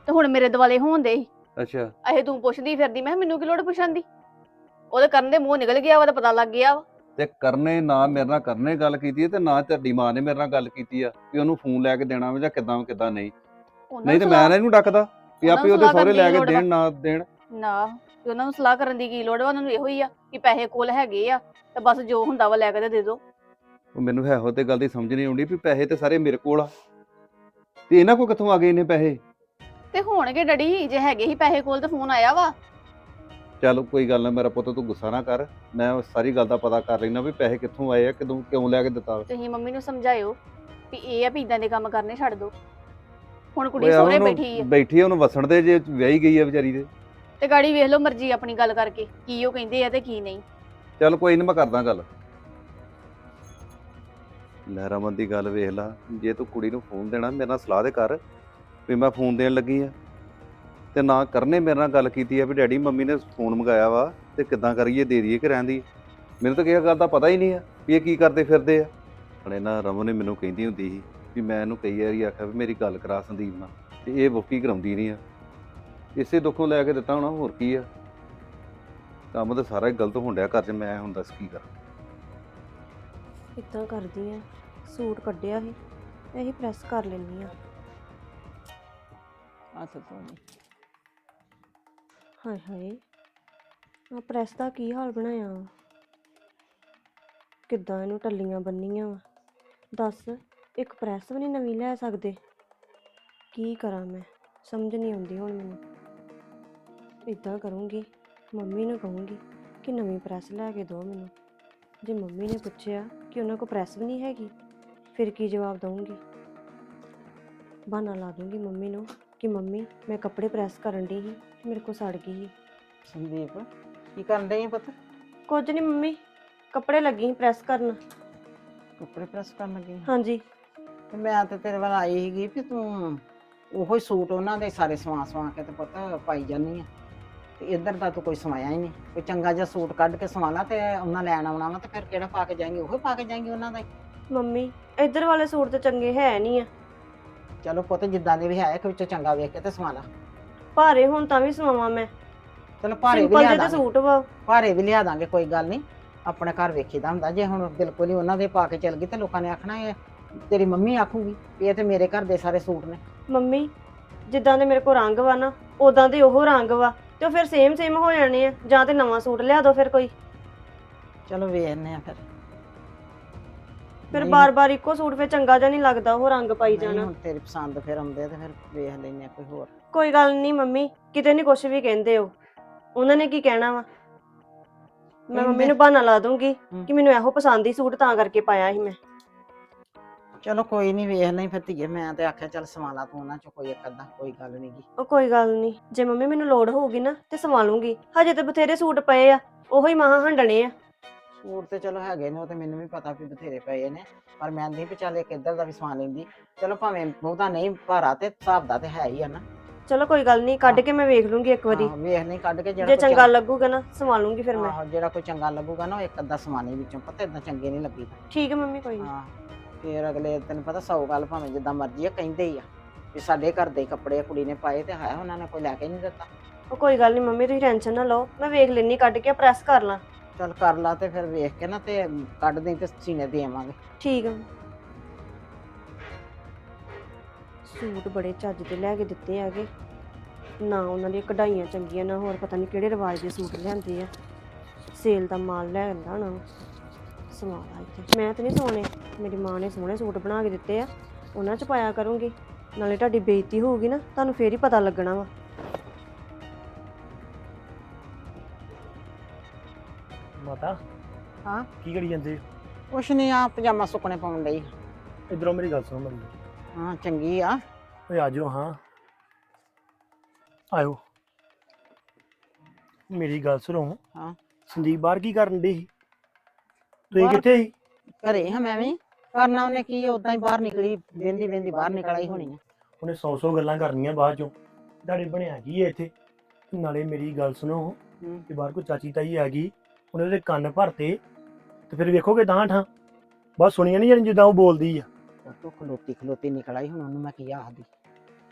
ਤੇ ਹੁਣ ਮੇਰੇ ਦਿਵਾਲੇ ਹੋਣ ਦੇ ਅੱਛਾ। ਇਹ ਤੂੰ ਪੁੱਛਦੀ ਫਿਰਦੀ ਮੈਂ ਕਿਹਾ ਮੈਨੂੰ ਕੀ ਲੋੜ ਪੁੱਛਣ ਦੀ? ਉਹਦੇ ਕਰਨ ਦੇ ਮੂੰਹ ਨਿਕਲ ਗਿਆ ਵਾ ਤਾਂ ਪਤਾ ਲੱਗ ਗਿਆ ਵਾ। ਤੇ ਕਰਨੇ ਨਾ ਮੇਰੇ ਨਾਲ ਕਰਨੇ ਗੱਲ ਕੀਤੀ ਹੈ ਤੇ ਨਾ ਤੁਹਾਡੀ ਮਾਂ ਨੇ ਮੇਰੇ ਨਾਲ ਗੱਲ ਕੀਤੀ ਆ ਵੀ ਉਹਨੂੰ ਫੋਨ ਲੈ ਕੇ ਦੇਣਾ ਵਾ ਜਾਂ ਕਿਦਾਂ ਕਿਦਾਂ ਨਹੀਂ। ਉਹਨਾਂ ਨਹੀਂ ਤੇ ਨੂੰ ਮੈਂ ਨਾ ਇਹਨੂੰ ਡੱਕਦਾ ਉਹਨਾਂ ਆਪੇ ਨੂੰ ਉਹਦੇ ਸਲਾਹ ਸਹੁਰੇ ਲੈ ਦੀ ਕੇ ਲੋੜ। ਦੇਣ ਨਾ ਦੇਣ। ਨਾ ਤੇ ਉਹਨਾਂ ਨੂੰ ਸਲਾਹ ਕਰਨ ਦੀ ਕੀ ਲੋੜ ਵਾ? ਉਹਨਾਂ ਨੂੰ ਇਹੋ ਹੀ ਆ ਕਿ ਪੈਸੇ ਕੋਲ ਹੈਗੇ ਆ ਤੇ ਬਸ ਜੋ ਹੁੰਦਾ ਵਾ ਲੈ ਕੇ ਤੇ ਦੇ ਦਿਓ ਉਹ ਮੈਨੂੰ ਹੈ ਉਹ ਤੇ ਗੱਲ ਦੀ ਸਮਝ ਨਹੀਂ ਆਉਂਦੀ ਵੀ ਪੈਸੇ ਤੇ ਸਾਰੇ ਮੇਰੇ ਕੋਲ ਆ। ਤੇ ਇਹਨਾਂ ਕੋ ਕਿੱਥੋਂ ਆ ਗਏ ਇਹਨੇ ਪੈਸੇ? ਤੇ ਹੋਣਗੇ ਡੈਡੀ ਜੇ ਹੈਗੇ ਹੀ ਪੈਸੇ ਕੋਲ ਤੇ ਫੋਨ ਆਇਆ ਵਾ। ਚੱਲ ਕੋਈ ਗੱਲ ਨਾ ਮੇਰਾ ਪੁੱਤ ਤੂੰ ਗੁੱਸਾ ਨਾ ਕਰ। ਮੈਂ ਉਹ ਸਾਰੀ ਗੱਲ ਦਾ ਪਤਾ ਕਰ ਲੈਣਾ ਵੀ ਪੈਸੇ ਕਿੱਥੋਂ ਆਏ ਆ ਕਿਦੋਂ ਕਿਉਂ ਲੈ ਕੇ ਦਿੱਤਾ ਤੁਸੀਂ ਮੰਮੀ ਨੂੰ ਸਮਝਾਇਓ ਵੀ ਇਹ ਆ ਵੀ ਇਦਾਂ ਦੇ ਕੰਮ ਕਰਨੇ ਛੱਡ ਦਿਓ ਹੁਣ ਕੁੜੀ ਓਏ ਸੋਹਰੇ ਉਹਨੂੰ ਬੈਠੀ ਆ। ਬੈਠੀ ਆ, ਉਹਨੂੰ ਵਸਣ ਦੇ ਜੇ ਵਿਆਹੀ ਗਈ ਆ ਵਿਚਾਰੀ ਦੇ। ਤੇ ਗਾੜੀ ਵੇਖ ਲਓ ਮਰਜ਼ੀ ਆਪਣੀ ਗੱਲ ਕਰਕੇ ਕੀ ਉਹ ਕਹਿੰਦੇ ਆ ਤੇ ਕੀ ਨਹੀਂ। ਚੱਲ ਕੋਈ ਨਹੀਂ ਮੈਂ ਕਰਦਾ ਗੱਲ। ਲਹਿਰਾਮੰਦ ਦੀ ਗੱਲ ਵੇਖ ਲਾ ਜੇ ਤੂੰ ਕੁੜੀ ਨੂੰ ਫੋਨ ਦੇਣਾ ਮੇਰੇ ਨਾਲ ਸਲਾਹ ਦੇ ਕਰ ਵੀ ਮੈਂ ਫੋਨ ਦੇਣ ਲੱਗੀ ਆ। ਤੇ ਨਾ ਕਰਨੇ ਮੇਰੇ ਨਾਲ ਗੱਲ ਕੀਤੀ ਆ ਵੀ ਡੈਡੀ ਮੰਮੀ ਨੇ ਫੋਨ ਮੰਗਾਇਆ ਵਾ ਤੇ ਕਿੱਦਾਂ ਕਰੀਏ ਦੇ ਦਈਏ ਕਿ ਰਹਿੰਦੀ ਮੈਨੂੰ ਤਾਂ ਕਿਸੇ ਗੱਲ ਦਾ ਪਤਾ ਹੀ ਨਹੀਂ ਆ ਵੀ ਇਹ ਕੀ ਕਰਦੇ ਫਿਰਦੇ ਆ। ਹਣੇ ਨਾ ਰਮਨ ਨੇ ਮੈਨੂੰ ਕਹਿੰਦੀ ਹੁੰਦੀ ਸੀ ਵੀ ਮੈਂ ਇਹਨੂੰ ਕਈ ਵਾਰੀ ਆਖਿਆ ਵੀ ਮੇਰੀ ਗੱਲ ਕਰਾ ਸੰਦੀਪ ਨਾਲ ਤੇ ਇਹ ਵੋਕੀ ਕਰਾਉਂਦੀ ਨਹੀਂ ਆ। ਇਸੇ ਦੁੱਖੋਂ ਲੈ ਕੇ ਦਿੱਤਾ ਹੋਣਾ ਹੋਰ ਕੀ ਆ। ਕੰਮ ਤਾਂ ਸਾਰਾ ਹੀ ਗਲਤ ਹੋਣ ਡਿਆ ਘਰ 'ਚ ਮੈਂ ਹੁਣ ਦੱਸ ਕੀ ਕਰਾਂ। ਇਦਾਂ ਕਰਦੀ ਆ ਸੂਟ ਕੱਢਿਆ ਸੀ ਇਹੀ ਪ੍ਰੈਸ ਕਰ ਲੈਣੀ ਆ। ਹੱਥ ਧੋਣੀ ਹਾਏ ਹਾਏ। ਆ ਪ੍ਰੈਸ ਦਾ ਕੀ ਹਾਲ ਬਣਾਇਆ? ਵਾ? ਕਿੱਦਾਂ ਇਹਨੂੰ ਟੱਲੀਆਂ ਬੰਨੀਆਂ ਵਾ? ਦੱਸ, ਇੱਕ ਪ੍ਰੈਸ ਵੀ ਨਹੀਂ ਨਵੀਂ ਲੈ ਸਕਦੇ। ਕੀ ਕਰਾਂ ਮੈਂ? ਸਮਝ ਨਹੀਂ ਆਉਂਦੀ ਹੁਣ ਮੈਨੂੰ। ਇਦਾਂ ਕਰੂੰਗੀ, ਮੰਮੀ ਨੂੰ ਕਹੂੰਗੀ ਕਿ ਨਵੀਂ ਪ੍ਰੈਸ ਲੈ ਕੇ ਦਿਓ ਮੈਨੂੰ। ਜੇ ਮੰਮੀ ਨੇ ਪੁੱਛਿਆ ਕਿ ਉਹਨਾਂ ਕੋਲ ਪ੍ਰੈਸ ਵੀ ਨਹੀਂ ਹੈਗੀ, ਫਿਰ ਕੀ ਜਵਾਬ ਦਵਾਂਗੀ ਬਹਾਨਾ ਲਾ ਦੂੰਗੀ ਮੰਮੀ ਨੂੰ। ਕਿ ਮੰਮੀ ਮੈਂ ਕੱਪੜੇ ਪ੍ਰੈਸ ਕਰਨ ਦੀ ਸੀ ਮੇਰੇ ਕੋ ਸੜ ਗਈ ਸੀ। ਸੰਦੀਪ ਕੀ ਕਰਨ ਆ ਪੁੱਤ? ਕੁਝ ਨਹੀਂ ਮੰਮੀ ਕੱਪੜੇ ਲੱਗੀ ਸੀ ਪ੍ਰੈਸ ਕਰਨ। ਕੱਪੜੇ ਪ੍ਰੈਸ ਕਰਨ ਲੱਗੀ। ਹਾਂਜੀ। ਤੇ ਮੈਂ ਤੇ ਤੇਰੇ ਵੱਲ ਆਈ ਸੀਗੀ ਵੀ ਤੂੰ ਉਹੋ ਹੀ ਸੂਟ ਉਹਨਾਂ ਦੇ ਸਾਰੇ ਸਵਾ ਸਵਾ ਕੇ ਤੇ ਪੁੱਤ ਪਾਈ ਜਾਨੀ ਆ। ਤੇ ਇੱਧਰ ਦਾ ਤੂੰ ਕੋਈ ਸਵਾਇਆ ਹੀ ਨਹੀਂ। ਕੋਈ ਚੰਗਾ ਜਿਹਾ ਸੂਟ ਕੱਢ ਕੇ ਸਵਾ ਲਾ ਤੇ ਉਹਨਾਂ ਲੈਣ ਆਉਣਾ ਵਾ ਤੇ ਫਿਰ ਕਿਹੜਾ ਪਾ ਕੇ ਜਾਏਂਗੇ? ਉਹੋ ਪਾ ਕੇ ਜਾਏਂਗੇ ਉਹਨਾਂ ਦਾ ਹੀ। ਮੰਮੀ ਇੱਧਰ ਵਾਲੇ ਸੂਟ ਤੇ ਚੰਗੇ ਹੈ ਨਹੀਂ ਆ। ਚਲੋ ਪੁੱਤ ਜਿੱਦਾਂ ਦੇ ਵੀ ਹੈ ਇੱਕ ਵਿੱਚੋਂ ਚੰਗਾ ਵੇਖ ਕੇ ਤੇ ਸਵਾ ਲਾ। ਭਾਰੇ ਹੁਣ ਤਾਂ ਵੀ ਸਵਾਵਾਂ ਮੈਂ। ਚਲੋ ਭਾਰੇ ਵੀ ਸਿੰਪਲ ਲਿਆ ਜਿਹੇ ਤੇ ਦਾਂਗੇ। ਸੂਟ ਵਾ। ਭਾਰੇ ਵੀ ਲਿਆ ਦਾਂਗੇ ਕੋਈ ਗੱਲ ਨਹੀਂ। ਆਪਣੇ ਘਰ ਵੇਖੀਦਾ ਹੁੰਦਾ ਜੇ ਹੁਣ ਬਿਲਕੁਲ ਹੀ ਉਹਨਾਂ ਦੇ ਪਾ ਕੇ ਚੱਲ ਗਈ ਤੇ ਲੋਕਾਂ ਨੇ ਆਖਣਾ ਇਹ ਤੇਰੀ ਮੰਮੀ ਆਖੂਗੀ ਵੀ ਇਹ ਤੇ ਮੇਰੇ ਘਰ ਦੇ ਸਾਰੇ ਸੂਟ ਨੇ। ਮੰਮੀ ਜਿੱਦਾਂ ਦੇ ਮੇਰੇ ਕੋਲ ਰੰਗ ਵਾ ਨਾ ਉਦਾਂ ਦੇ ਉਹ ਰੰਗ ਵਾ ਤੇ ਉਹ ਫਿਰ ਸੇਮ ਸੇਮ ਹੋ ਜਾਣੇ ਆ ਜਾਂ ਤੇ ਨਵਾਂ ਸੂਟ ਲਿਆ ਦਿਓ ਫਿਰ ਕੋਈ। ਚਲੋ ਵੇਖਨੇ ਆ ਫਿਰ। ਫਿਰ ਨਹੀਂ- ਬਾਰ-ਬਾਰ ਇੱਕੋ ਸੂਟ ਫਿਰ ਚੰਗਾ ਜਿਹਾ ਨਹੀਂ ਲੱਗਦਾ ਉਹ ਰੰਗ ਪਾਈ ਨਹੀਂ ਜਾਣਾ। ਹੁਣ ਤੇਰੀ ਪਸੰਦ ਫਿਰ ਆਉਂਦੇ ਆ ਤੇ ਫਿਰ ਵੇਖ ਲੈਨੇ ਆ ਕੋਈ ਹੋਰ। ਕੋਈ ਗੱਲ ਨਹੀਂ ਮੰਮੀ ਕਿਤੇ ਨਹੀਂ ਕੁਝ ਵੀ ਕਹਿੰਦੇ ਹੋ ਉਹਨਾਂ ਨੇ ਕੀ ਕਹਿਣਾ ਵਾ? ਮੈਂ ਮੰਮੀ ਨੂੰ ਬਹਾਨਾ ਲਾ ਦੂੰਗੀ। ਕਿ ਮੈਨੂੰ ਇਹੋ ਪਸੰਦ ਹੀ ਸੂਟ ਤਾਂ ਕਰਕੇ ਪਾਇਆ ਸੀ ਮੈਂ। ਚਲੋ ਕੋਈ ਨਹੀਂ ਵੇਖ ਲਈ ਫਿਰ ਧੀਏ ਮੈਂ ਤੇ ਆਖਿਆ ਚੱਲ ਸਵਾਲਾ ਤੂੰ ਉਹਨਾਂ ਚੋਂ ਕੋਈ ਇੱਕ ਅੱਧਾ ਕੋਈ ਗੱਲ ਨੀ ਗੀ। ਉਹ ਕੋਈ ਗੱਲ ਨਹੀਂ ਜੇ ਮੰਮੀ ਮੈਨੂੰ ਲੋੜ ਹੋਊਗੀ ਨਾ ਤੇ ਸਵਾ ਲੂੰਗੀ ਹਜੇ ਤੇ ਬਥੇਰੇ ਸੂਟ ਪਏ ਆ ਉਹੋ ਹੀ ਮਹਾ ਹੰਡਣੇ ਆ। ਸੂਟ ਤੇ ਚਲੋ ਹੈਗੇ ਨੇ ਉਹ ਤੇ ਮੈਨੂੰ ਵੀ ਪਤਾ ਵੀ ਬਥੇਰੇ ਪਏ ਨੇ ਪਰ ਮੈਂ ਨਹੀਂ ਚੱਲ ਇੱਕ ਇੱਧਰ ਦਾ ਵੀ ਸਵਾ ਲੈਂਦੀ। ਚਲੋ ਭਾਵੇਂ ਬਹੁਤਾ ਨਹੀਂ ਭਾਰਾ ਤੇ ਹਿਸਾਬ ਦਾ ਤੇ ਹੈ ਹੀ ਆ ਨਾ। ਚਲੋ ਕੋਈ ਗੱਲ ਨਹੀਂ ਕੱਢ ਕੇ ਮੈਂ ਵੇਖ ਲੂੰਗੀ ਇੱਕ ਵਾਰੀ। ਆਹੋ, ਵੇਖ ਲਈ ਕੱਢ ਕੇ ਜਿਹੜਾ ਜੇ ਕੋਈ ਚੰਗਾ ਲੱਗੂਗਾ ਨਾ ਸਵਾ ਲੂੰਗੀ ਫਿਰ ਮੈਂ। ਆਹੋ, ਜਿਹੜਾ ਕੋਈ ਚੰਗਾ ਲੱਗੂਗਾ ਨਾ ਉਹ ਇੱਕ ਅੱਧਾ ਸਵਾਨੇ ਵਿੱਚੋਂ ਪਤਾ ਇਦਾਂ ਚੰਗੇ ਨਹੀਂ ਲੱਗੀ ਠੀਕ ਹੈ ਮੰਮੀ ਕੋਈ ਨਹੀਂ ਹਾਂ ਫਿਰ ਅਗਲੇ ਤੈਨੂੰ ਪਤਾ ਸੌ ਗੱਲ ਭਾਵੇਂ ਜਿੱਦਾਂ ਮਰਜ਼ੀ ਆ ਕਹਿੰਦੇ ਹੀ ਆ ਵੀ ਸਾਡੇ ਘਰ ਦੇ ਕੱਪੜੇ ਆ, ਕੁੜੀ ਨੇ ਪਾਏ ਤੇ ਹੈ ਉਹਨਾਂ ਨੇ ਕੋਈ ਲੈ ਕੇ ਨਹੀਂ ਦਿੱਤਾ। ਉਹ ਕੋਈ ਗੱਲ ਨਹੀਂ ਮੰਮੀ ਤੁਸੀਂ ਟੈਨਸ਼ਨ ਨਾ ਲਓ ਮੈਂ ਵੇਖ ਲੈਣੀ ਕੱਢ ਕੇ ਪ੍ਰੈਸ ਕਰ ਲਾਂ। ਚੱਲ ਕਰ ਲਾ ਤੇ ਫਿਰ ਵੇਖ ਕੇ ਨਾ ਤੇ ਕੱਢ ਦੇ ਤੇ ਸੀਨੇ ਦੇ ਠੀਕ ਆ। ਸੂਟ ਬੜੇ ਚੱਜ ਦੇ ਲੈ ਕੇ ਦਿੱਤੇ ਹੈਗੇ। ਨਾ ਉਹਨਾਂ ਦੀਆਂ ਕਢਾਈਆਂ ਚੰਗੀਆਂ, ਨਾ ਹੋਰ ਪਤਾ ਨਹੀਂ ਕਿਹੜੇ ਰਿਵਾਜ ਦੇ ਸੂਟ ਲਿਆਂਦੇ ਆ। ਸੇਲ ਦਾ ਮਾਲ ਲੈ ਆਂਦਾ ਨਾ ਸਵਾਲਾ ਇੱਥੇ। ਮੈਂ ਤਾਂ ਨਹੀਂ ਸੋਹਣੇ ਮੇਰੀ ਮਾਂ ਨੇ ਸੋਹਣੇ ਸੂਟ ਬਣਾ ਕੇ ਦਿੱਤੇ ਆ। ਉਹਨਾਂ 'ਚ ਪਾਇਆ ਕਰੂੰਗੀ। ਨਾਲੇ ਤੁਹਾਡੀ ਬੇਇੱਜ਼ਤੀ ਹੋਊਗੀ ਨਾ, ਤੁਹਾਨੂੰ ਫੇਰ ਹੀ ਪਤਾ ਲੱਗਣਾ ਵਾ। ਮਾਤਾ ਹਾਂ? ਕੀ ਕਰੀ ਜਾਂਦੇ? ਕੁਛ ਨਹੀਂ ਆ ਪਜਾਮਾ ਸੁੱਕਣੇ ਪਾਉਣ ਲਈ ਇਧਰੋਂ ਮੇਰੀ ਗੱਲ ਸੁਣੋ ਮੇਰੀ। ਹਾਂ ਚੰਗੀ ਆ। ਓਏ ਆ ਜਾਓ ਹਾਂ। ਆਇਓ। ਮੇਰੀ ਗੱਲ ਸੁਣੋ। ਹਾਂ। ਸੰਦੀਪ ਬਾਹਰ ਕੀ ਕਰਨ ਦੀ ਤੁਸੀਂ ਬਾਹਰ- ਕਿੱਥੇ ਸੀ? ਘਰੇ ਹਾਂ ਮੈਂ ਵੀ। ਕਰਨਾ ਉਹਨੇ ਕੀ ਉਦਾਂ ਹੀ ਬਾਹਰ ਨਿਕਲੀ ਵੇਂਦੀ ਵੇਂਦੀ ਬਾਹਰ ਨਿਕਲ ਆਈ ਹੋਣੀ ਆ। ਉਹਨੇ ਸੌ ਸੌ ਗੱਲਾਂ ਕਰਨੀਆਂ ਬਾਅਦ ਚੋਂ। ਤੁਹਾਡੇ ਬਣਿਆ ਕੀ ਹੈ ਇੱਥੇ? ਨਾਲੇ ਮੇਰੀ ਗੱਲ ਸੁਣੋ ਹੂੰ। ਕਿ ਬਾਹਰ ਕੋਈ ਚਾਚੀ ਤਾਈ ਆ ਗਈ ਉਹਨੇ ਉਹਦੇ ਕੰਨ ਭਰਤੇ ਤੇ ਫਿਰ ਵੇਖੋਗੇ ਤਾਂ ਠਾਂ ਬਸ ਸੁਣੀਆਂ ਨਹੀਂ ਜਾਣੀ ਜਿੱਦਾਂ ਉਹ ਬੋਲਦੀ ਆ। ਉਹ ਤੋਂ ਖਲੋਤੀ ਖਲੋਤੀ ਨਿਕਲ ਆਈ ਹੁਣ ਉਹਨੂੰ ਮੈਂ ਕੀ ਆਖਦੀ?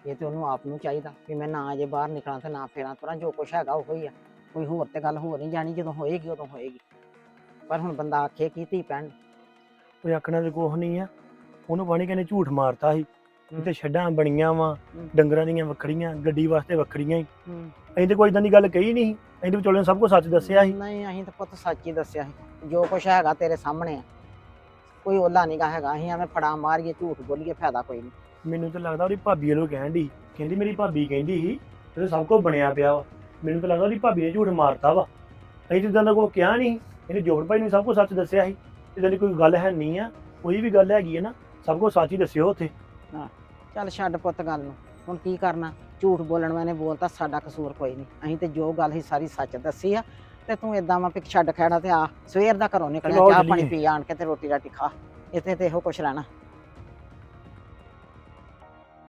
ਇਹ ਤੇ ਉਹਨੂੰ ਆਪ ਨੂੰ ਚਾਹੀਦਾ ਵੀ ਮੈਂ ਨਾ ਅਜੇ ਬਾਹਰ ਨਿਕਲਾਂ ਤੇ ਨਾ ਫੇਰਾਂ ਤੁਰਾਂ ਜੋ ਕੁਛ ਹੈਗਾ ਉਹ ਹੀ ਆ। ਕੋਈ ਹੋਰ ਤੇ ਗੱਲ ਹੋਰ ਨਹੀਂ ਜਾਣੀ ਜਦੋਂ ਹੋਏਗੀ ਉਦੋਂ ਹੋਏਗੀ। ਪਰ ਹੁਣ ਬੰਦਾ ਆਖੇ ਕੀ ਧੀ ਭੈਣ? ਕੋਈ ਆਖਣਾ ਤੇ ਕੁਛ ਨਹੀਂ ਆ। ਉਹਨੂੰ ਪਾਣੀ ਕਹਿੰਦੇ ਝੂਠ ਮਾਰਤਾ ਸੀ। ਹੂੰ। ਤੇ ਛੱਡਾਂ ਬਣੀਆਂ ਵਾ ਹੂੰ। ਡੰਗਰਾਂ ਦੀਆਂ ਵੱਖਰੀਆਂ ਗੱਡੀ ਵਾਸਤੇ ਵੱਖਰੀਆਂ ਹੀ। ਹੂੰ। ਅਸੀਂ ਤੇ ਕੋਈ ਇਦਾਂ ਦੀ ਗੱਲ ਕਹੀ ਨਹੀਂ ਸੀ। ਅਸੀਂ ਤੇ ਵਿਚੋਲੇ ਨੂੰ ਸਭ ਕੁਝ ਸੱਚ ਦੱਸਿਆ ਸੀ। ਨਹੀਂ ਅਸੀਂ ਤਾਂ ਪੁੱਤ ਸੱਚ ਹੀ ਦੱਸਿਆ ਸੀ। ਜੋ ਕੁਛ ਹੈਗਾ ਤੇਰੇ ਸਾਹਮਣੇ ਆ। ਕੋਈ ਓਲਾ ਨਹੀਂਗਾ ਹੈਗਾ। ਅਸੀਂ ਐਵੇਂ ਫੜਾ ਮਾਰੀਏ ਝੂਠ ਬੋਲੀਏ ਫਾਇਦਾ ਕੋਈ ਨਹੀਂ। ਮੈਨੂੰ ਤਾਂ ਲੱਗਦਾ ਉਹਦੀ ਭਾਬੀ ਵੱਲੋਂ ਕਹਿਣ ਦੀ ਕਹਿੰਦੀ ਮੇਰੀ ਭਾਬੀ ਕਹਿੰਦੀ ਸੀ ਤੇ ਸਭ ਕੁਝ ਬਣਿਆ ਪਿਆ ਵਾ। ਮੈਨੂੰ ਤਾਂ ਲੱਗਦਾ ਉਹਦੀ ਭਾਬੀ ਨੇ ਝੂਠ ਮਾਰਤਾ ਵਾ। ਅਸੀਂ ਤਾਂ ਇਦਾਂ ਦਾ ਕੋਈ ਕਿਹਾ ਨਹੀਂ। ਇਹਨੇ ਜੋੜ ਭਾਈ ਨੂੰ ਸਭ ਕੁਝ ਸੱਚ ਦੱਸਿਆ ਸੀ। ਇਦਾਂ ਦੀ ਕੋਈ ਗੱਲ ਹੈ ਨਹੀਂ ਆ। ਕੋਈ ਵੀ ਗੱਲ ਹੈਗੀ ਹੈ ਨਾ। ਸਭ ਕੁਝ ਸੱਚ ਹੀ ਦੱਸਿਓ ਉੱਥੇ। ਚੱਲ ਛੱਡ ਪੁੱਤ ਗੱਲ ਨੂੰ। ਹੁਣ ਕੀ ਕਰਨਾ? ਝੂਠ ਬੋਲਣ ਵਾਲੇ ਬੋਲਤਾ ਸਾਡਾ ਕਸੂਰ ਕੋਈ ਨਹੀਂ। ਅਸੀਂ ਤੇ ਜੋ ਗੱਲ ਹੀ ਸਾਰੀ ਸੱਚ ਦੱਸੀ ਆ ਤੇ ਤੂੰ ਏਦਾਂ ਵਾ ਵੀ ਛੱਡ ਖੈੜਾ ਤੇ ਆ ਸਵੇਰ ਦਾ ਘਰੋਂ ਨਿਕਲਿਆ ਚਾਹ ਪਾਣੀ। ਪੀ ਆਣ ਕੇ ਤੇ ਰੋਟੀ ਰਾਟੀ ਖਾ। ਇੱਥੇ ਤੇ ਇਹੋ ਕੁਛ ਰਹਿਣਾ।